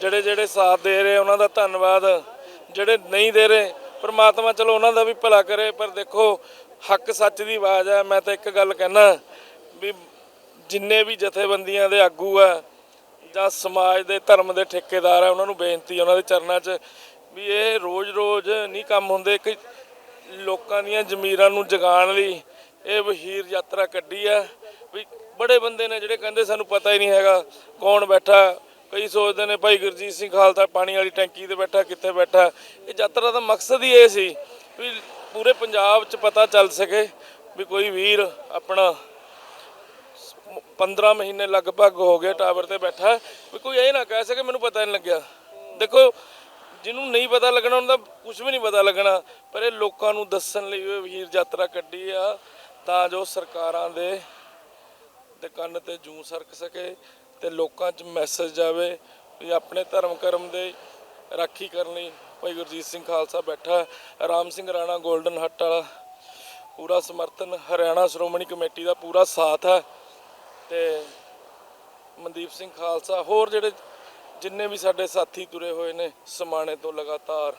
Speaker 5: ਜਿਹੜੇ ਜਿਹੜੇ ਸਾਥ ਦੇ ਰਹੇ ਉਹਨਾਂ ਦਾ ਧੰਨਵਾਦ। ਜਿਹੜੇ ਨਹੀਂ ਦੇ ਰਹੇ ਪਰਮਾਤਮਾ ਚਲੋ ਉਹਨਾਂ ਦਾ ਵੀ ਭਲਾ ਕਰੇ, ਪਰ ਦੇਖੋ, ਹੱਕ ਸੱਚ ਦੀ ਆਵਾਜ਼ ਹੈ। ਮੈਂ ਤਾਂ ਇੱਕ ਗੱਲ ਕਹਿਣਾ ਵੀ ਜਿੰਨੇ ਵੀ ਜਥੇਬੰਦੀਆਂ ਦੇ ਆਗੂ ਆ, ਜਾਂ ਸਮਾਜ ਦੇ ਧਰਮ ਦੇ ਠੇਕੇਦਾਰ ਆ, ਉਹਨਾਂ ਨੂੰ ਬੇਨਤੀ ਉਹਨਾਂ ਦੇ ਚਰਨਾਂ 'ਚ, ਵੀ ਇਹ ਰੋਜ਼-ਰੋਜ਼ ਨਹੀਂ ਕੰਮ ਹੁੰਦੇ। ਕਿ ਲੋਕਾਂ ਦੀਆਂ ਜ਼ਮੀਰਾਂ ਨੂੰ ਜਗਾਉਣ ਲਈ ਇਹ ਵਹੀਰ ਯਾਤਰਾ ਕੱਢੀ ਆ। ਵੀ ਬੜੇ ਬੰਦੇ ਨੇ ਜਿਹੜੇ ਕਹਿੰਦੇ ਸਾਨੂੰ ਪਤਾ ਹੀ ਨਹੀਂ ਹੈਗਾ ਕੌਣ ਬੈਠਾ ਕਈ ਸੋਚਦੇ ਨੇ ਭਾਈ ਗੁਰਜੀਤ ਸਿੰਘ ਖਾਲਸਾ ਪਾਣੀ ਵਾਲੀ ਟੈਂਕੀ ਤੇ ਬੈਠਾ, ਕਿੱਥੇ ਬੈਠਾ? ਇਹ ਯਾਤਰਾ ਦਾ ਮਕਸਦ ਹੀ ਇਹ ਸੀ ਵੀ ਪੂਰੇ ਪੰਜਾਬ 'ਚ ਪਤਾ ਚੱਲ ਸਕੇ ਵੀ ਕੋਈ ਵੀਰ ਆਪਣਾ 15 ਮਹੀਨੇ ਲਗਭਗ ਹੋ ਗਏ ਟਾਵਰ ਤੇ ਬੈਠਾ। ਵੀ ਕੋਈ ਇਹ ਨਾ ਕਹਿ ਸਕੇ, ਮੈਨੂੰ ਪਤਾ ਨਹੀਂ ਲੱਗਿਆ। ਦੇਖੋ, ਜਿਹਨੂੰ ਨਹੀਂ ਪਤਾ ਲੱਗਣਾ, ਉਹਨਾਂ ਦਾ ਕੁਝ ਵੀ ਨਹੀਂ ਪਤਾ ਲੱਗਣਾ। ਪਰ ਇਹ ਲੋਕਾਂ ਨੂੰ ਦੱਸਣ ਲਈ ਇਹ ਵੀਰ ਯਾਤਰਾ ਕੱਢੀ ਆ, ਤਾਂ ਜੋ ਸਰਕਾਰਾਂ ਦੇ ਦੇ ਕੰਨ ਤੇ ਜੂੰ ਸਰਕ ਸਕੇ। ਤੇ ਲੋਕਾਂ 'ਚ ਮੈਸੇਜ ਜਾਵੇ ਵੀ ਆਪਣੇ ਧਰਮ ਕਰਮ ਦੇ ਰਾਖੀ ਕਰਨ ਲਈ ਭਾਈ ਗੁਰਜੀਤ ਸਿੰਘ ਖਾਲਸਾ ਬੈਠਾ ਰਾਮ ਸਿੰਘ ਰਾਣਾ 골ਡਨ ਹੱਟ ਵਾਲਾ। ਪੂਰਾ ਸਮਰਥਨ ਹਰਿਆਣਾ ਸ਼੍ਰੋਮਣੀ ਕਮੇਟੀ ਦਾ ਪੂਰਾ ਸਾਥ ਹੈ। ਤੇ ਮਨਦੀਪ ਸਿੰਘ ਖਾਲਸਾ, ਹੋਰ ਜਿਹੜੇ ਜਿੰਨੇ ਵੀ ਸਾਡੇ ਸਾਥੀ ਤੁਰੇ ਹੋਏ ਨੇ, ਸਮਾਣੇ ਤੋਂ ਲਗਾਤਾਰ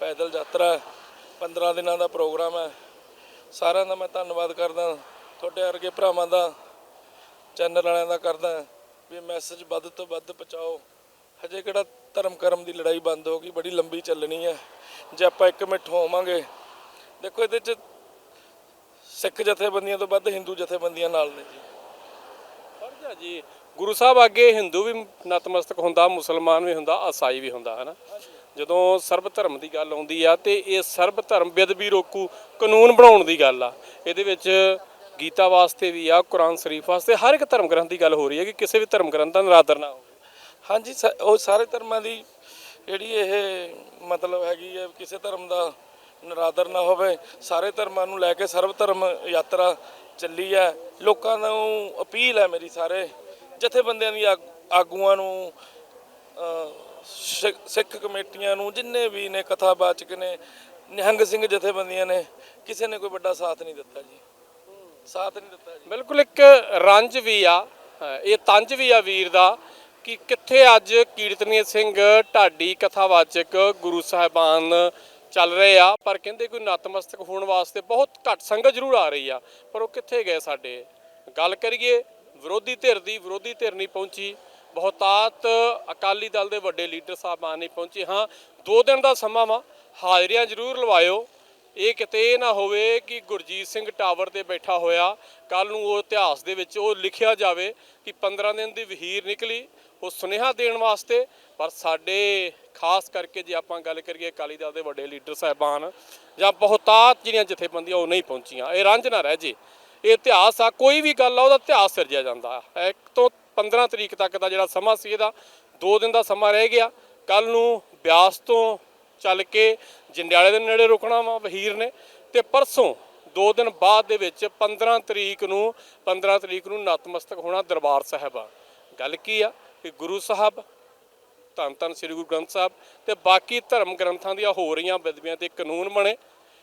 Speaker 5: ਪੈਦਲ ਯਾਤਰਾ ਹੈ। 15 ਦਿਨਾਂ ਦਾ ਪ੍ਰੋਗਰਾਮ ਹੈ। ਸਾਰਿਆਂ ਦਾ ਮੈਂ ਧੰਨਵਾਦ ਕਰਦਾ। ਤੁਹਾਡੇ ਵਰਗੇ ਭਰਾਵਾਂ ਦਾ, ਚੈਨਲ ਵਾਲਿਆਂ ਦਾ ਕਰਦਾ। ਵੀ ਮੈਸੇਜ ਵੱਧ ਤੋਂ ਵੱਧ ਪਹੁੰਚਾਓ। ਹਜੇ ਕਿਹੜਾ ਧਰਮ ਕਰਮ ਦੀ ਲੜਾਈ ਬੰਦ ਹੋ ਗਈ ਬੜੀ ਲੰਬੀ ਚੱਲਣੀ ਹੈ। ਜੇ ਆਪਾਂ ਇੱਕ ਮਿੰਟ ਹੋਵਾਂਗੇ ਦੇਖੋ ਇਹਦੇ ਚ ਸਿੱਖ ਜਥੇਬੰਦੀਆਂ ਤੋਂ ਵੱਧ ਹਿੰਦੂ ਜਥੇਬੰਦੀਆਂ ਨਾਲ ਨੇ ਜੀ।
Speaker 3: ਫਰਜ਼ ਹੈ ਜੀ। ਗੁਰੂ ਸਾਹਿਬ ਅੱਗੇ ਹਿੰਦੂ ਵੀ ਨਤਮਸਤਕ ਹੁੰਦਾ ਮੁਸਲਮਾਨ ਵੀ ਹੁੰਦਾ ਈਸਾਈ ਵੀ ਹੁੰਦਾ ਹੈ ਨਾ ਜਦੋਂ ਸਰਬ ਧਰਮ ਦੀ ਗੱਲ ਆਉਂਦੀ ਆ ਤੇ ਇਹ ਸਰਬ ਧਰਮ ਬੇਅਦਬੀ ਰੋਕੂ ਕਾਨੂੰਨ ਬਣਾਉਣ ਦੀ ਗੱਲ ਆ। ਇਹਦੇ ਵਿੱਚ ਗੀਤਾ ਵਾਸਤੇ ਵੀ ਆ ਕੁਰਾਨ ਸ਼ਰੀਫ ਵਾਸਤੇ ਹਰ ਇੱਕ ਧਰਮ ਗ੍ਰੰਥ ਦੀ ਗੱਲ ਹੋ ਰਹੀ ਹੈ ਕਿ ਕਿਸੇ ਵੀ ਧਰਮ ਗ੍ਰੰਥ ਦਾ ਨਰਾਦਰ ਨਾ ਹੋਵੇ।
Speaker 5: ਹਾਂਜੀ ਸ- ਉਹ ਸਾਰੇ ਧਰਮਾਂ ਦੀ ਜਿਹੜੀ ਇਹ ਮਤਲਬ ਹੈਗੀ ਹੈ ਕਿਸੇ ਧਰਮ ਦਾ ਨਰਾਦਰ ਨਾ ਹੋਵੇ ਸਾਰੇ ਧਰਮਾਂ ਨੂੰ ਲੈ ਕੇ ਸਰਵ ਧਰਮ ਯਾਤਰਾ ਚੱਲੀ ਹੈ। ਲੋਕਾਂ ਨੂੰ ਅਪੀਲ ਹੈ ਮੇਰੀ ਸਾਰੇ ਜਥੇਬੰਦੀਆਂ ਦੀ ਆਗ- ਆਗੂਆਂ ਨੂੰ ਅਹ, ਸਿੱਖ- ਸਿੱਖ ਕਮੇਟੀਆਂ ਨੂੰ ਜਿੰਨੇ ਵੀ ਨੇ ਕਥਾਵਾਚਕ ਨੇ ਨਿਹੰਗ ਸਿੰਘ ਜਥੇਬੰਦੀਆਂ ਨੇ ਕਿਸੇ ਨੇ ਕੋਈ ਵੱਡਾ ਸਾਥ ਨਹੀਂ ਦਿੱਤਾ ਜੀ। ਸਾਥ ਨਹੀਂ ਦਿੱਤਾ ਜੀ।
Speaker 3: ਬਿਲਕੁਲ ਇੱਕ ਰੰਜ ਵੀ ਆ ਇਹ ਤੰਜ ਵੀ ਆ ਵੀਰ ਦਾ ਕਿ ਕਿੱਥੇ ਅੱਜ ਕੀਰਤਨੀ ਸਿੰਘ ਢਾਡੀ ਕਥਾਵਾਚਕ ਗੁਰੂ ਸਾਹਿਬਾਨ ਚੱਲ ਰਹੇ ਆ, ਪਰ ਕਹਿੰਦੇ ਕੋਈ ਨਤਮਸਤਕ ਹੋਣ ਵਾਸਤੇ ਬਹੁਤ ਘੱਟ ਸੰਗਤ ਜ਼ਰੂਰ ਆ ਰਹੀ ਆ। ਪਰ ਉਹ ਕਿੱਥੇ ਗਏ ਸਾਡੇ? ਗੱਲ ਕਰੀਏ, ਵਿਰੋਧੀ ਧਿਰ ਦੀ, ਵਿਰੋਧੀ ਧਿਰ ਨਹੀਂ ਪਹੁੰਚੀ। ਬਹੁਤਾਤ ਅਕਾਲੀ ਦਲ ਦੇ ਵੱਡੇ ਲੀਡਰ ਸਾਹਿਬਾਨ ਨਹੀਂ ਪਹੁੰਚੇ। ਹਾਂ, ਦੋ ਦਿਨ ਦਾ ਸਮਾਂ ਵਾ, ਹਾਜ਼ਰੀਆਂ ਜ਼ਰੂਰ ਲਵਾਇਓ। ਇਹ ਕਿਤੇ ਇਹ ਨਾ ਹੋਵੇ ਕਿ ਗੁਰਜੀਤ ਸਿੰਘ ਟਾਵਰ ਤੇ ਬੈਠਾ ਹੋਇਆ ਕੱਲ ਨੂੰ ਉਹ ਇਤਿਹਾਸ ਦੇ ਵਿੱਚ ਉਹ ਲਿਖਿਆ ਜਾਵੇ ਕਿ 15 ਦਿਨ ਦੀ ਵਹੀਰ ਨਿਕਲੀ, ਉਹ ਸੁਨੇਹਾ ਦੇਣ ਵਾਸਤੇ। ਪਰ ਸਾਡੇ ਖਾਸ ਕਰਕੇ ਜੇ ਆਪਾਂ ਗੱਲ ਕਰੀਏ ਅਕਾਲੀ ਦਲ ਦੇ ਵੱਡੇ ਲੀਡਰ ਸਾਹਿਬਾਨ, ਜਾਂ ਬਹੁਤਾਤ ਜਿਹੜੀਆਂ ਜਥੇਬੰਦੀਆਂ ਉਹ ਨਹੀਂ ਪਹੁੰਚੀਆਂ। ਇਹ ਰੰਝ ਨਾ ਰਹਿ ਜੇ। ਇਹ ਇਤਿਹਾਸ ਆ, ਕੋਈ ਵੀ ਗੱਲ ਆ, ਉਹਦਾ ਇਤਿਹਾਸ ਸਿਰਜਿਆ ਜਾਂਦਾ। ਹੈ ਇੱਕ ਤੋਂ 15 ਤਰੀਕ ਤੱਕ ਦਾ ਜਿਹੜਾ ਸਮਾਂ ਸੀ ਇਹਦਾ 2 ਦਿਨ ਦਾ ਸਮਾਂ ਰਹਿ ਗਿਆ। ਕੱਲ ਨੂੰ ਬਿਆਸ ਤੋਂ ਚੱਲ ਕੇ ਜੰਡਿਆਲੇ ਦੇ ਨੇੜੇ ਰੁਕਣਾ ਵਾ ਵਹੀਰ ਨੇ ਤੇ ਪਰਸੋਂ ਦੋ ਦਿਨ ਬਾਅਦ ਦੇ ਵਿੱਚ 15 ਤਰੀਕ ਨੂੰ 15 ਤਰੀਕ ਨੂੰ ਨਤਮਸਤਕ ਹੋਣਾ ਦਰਬਾਰ ਸਾਹਿਬ ਆ। ਗੱਲ ਕੀ ਆ? ਕਿ ਗੁਰੂ ਸਾਹਿਬ, ਧੰਨ ਧੰਨ ਸ੍ਰੀ ਗੁਰੂ ਗ੍ਰੰਥ ਸਾਹਿਬ ਤੇ ਬਾਕੀ ਧਰਮ ਗ੍ਰੰਥਾਂ ਦੀਆਂ ਹੋ ਰਹੀਆਂ ਬਦਬੀਆਂ ਤੇ ਕਾਨੂੰਨ ਬਣੇ।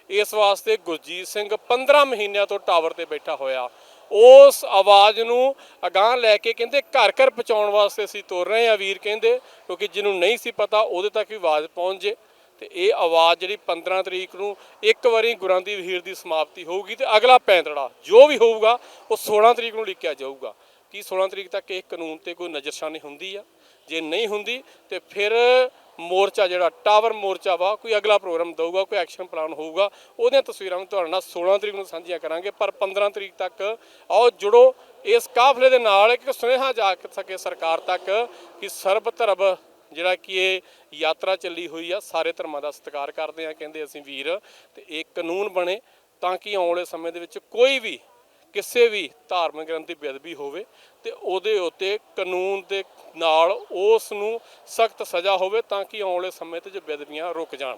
Speaker 3: ਇਸ ਵਾਸਤੇ ਗੁਰਜੀਤ ਸਿੰਘ 15 ਮਹੀਨਿਆਂ ਤੋਂ ਟਾਵਰ ਤੇ ਬੈਠਾ ਹੋਇਆ। ਉਸ ਆਵਾਜ਼ ਨੂੰ ਅਗਾਹ ਲੈ ਕੇ ਕਹਿੰਦੇ, ਘਰ ਘਰ ਪਹੁੰਚਾਉਣ ਵਾਸਤੇ ਅਸੀਂ ਤੁਰ ਰਹੇ ਆ ਵੀਰ ਕਹਿੰਦੇ, ਕਿਉਂਕਿ ਜਿਹਨੂੰ ਨਹੀਂ ਸੀ ਪਤਾ ਉਹਦੇ ਤੱਕ ਵੀ ਆਵਾਜ਼ ਪਹੁੰਚ ਜੇ। ਤੇ ਇਹ ਆਵਾਜ਼ ਜਿਹੜੀ 15 ਤਰੀਕ ਨੂੰ ਇੱਕ ਵਾਰੀ ਗੁਰਾਂ ਦੀ ਵਹੀਰ ਦੀ ਸਮਾਪਤੀ ਹੋਊਗੀ ਤੇ ਅਗਲਾ ਪੈਂਤੜਾ ਜੋ ਵੀ ਹੋਊਗਾ, ਉਹ 16 ਤਰੀਕ ਨੂੰ ਲਿਖਿਆ ਜਾਊਗਾ। ਕਿ 16 ਤਰੀਕ ਤੱਕ ਇਹ ਕਾਨੂੰਨ ਤੇ ਕੋਈ ਨਜ਼ਰਸ਼ਾਨੀ ਹੁੰਦੀ ਆ? ਜੇ ਨਹੀਂ ਹੁੰਦੀ, ਤੇ ਫਿਰ ਮੋਰਚਾ ਜਿਹੜਾ, ਟਾਵਰ ਮੋਰਚਾ ਵਾ, ਕੋਈ ਅਗਲਾ ਪ੍ਰੋਗਰਾਮ ਦਊਗਾ, ਕੋਈ ਐਕਸ਼ਨ ਪਲਾਨ ਹੋਊਗਾ, ਉਹਦੀਆਂ ਤਸਵੀਰਾਂ ਵੀ ਤੁਹਾਡੇ ਨਾਲ 16 ਤਰੀਕ ਨੂੰ ਸਾਂਝੀਆਂ ਕਰਾਂਗੇ, ਪਰ 15 ਤਰੀਕ ਤੱਕ ਆਓ ਜੁੜੋ ਇਸ ਕਾਫਲੇ ਦੇ ਨਾਲ, ਇੱਕ ਸੁਨੇਹਾ ਜਾ ਸਕੇ ਸਰਕਾਰ ਤੱਕ ਕਿ ਸਰਬ ਧਰਮ ਜਿਹੜਾ ਕਿ ਇਹ ਯਾਤਰਾ ਚੱਲੀ ਹੋਈ ਆ, ਸਾਰੇ ਧਰਮਾਂ ਦਾ ਸਤਿਕਾਰ ਕਰਦੇ ਆ, ਕਹਿੰਦੇ ਅਸੀਂ ਵੀਰ ਤੇ ਇਹ ਕਾਨੂੰਨ ਬਣੇ ਤਾਂ ਕਿ ਆਉਣ ਵਾਲੇ ਸਮੇਂ ਦੇ ਵਿੱਚ ਕੋਈ ਵੀ ਕਿਸੇ ਵੀ ਧਾਰਮਿਕ ਗ੍ਰੰਥ ਦੀ ਬੇਅਦਬੀ ਹੋਵੇ ਤੇ ਉਹਦੇ ਉੱਤੇ ਕਾਨੂੰਨ ਦੇ ਨਾਲ ਉਸ ਨੂੰ ਸਖਤ ਸਜ਼ਾ ਹੋਵੇ ਤਾਂ ਕਿ ਆਉਣ ਵਾਲੇ ਸਮੇਂ ਤੇ ਜੋ ਬੇਅਦਬੀਆਂ ਰੁਕ ਜਾਣ।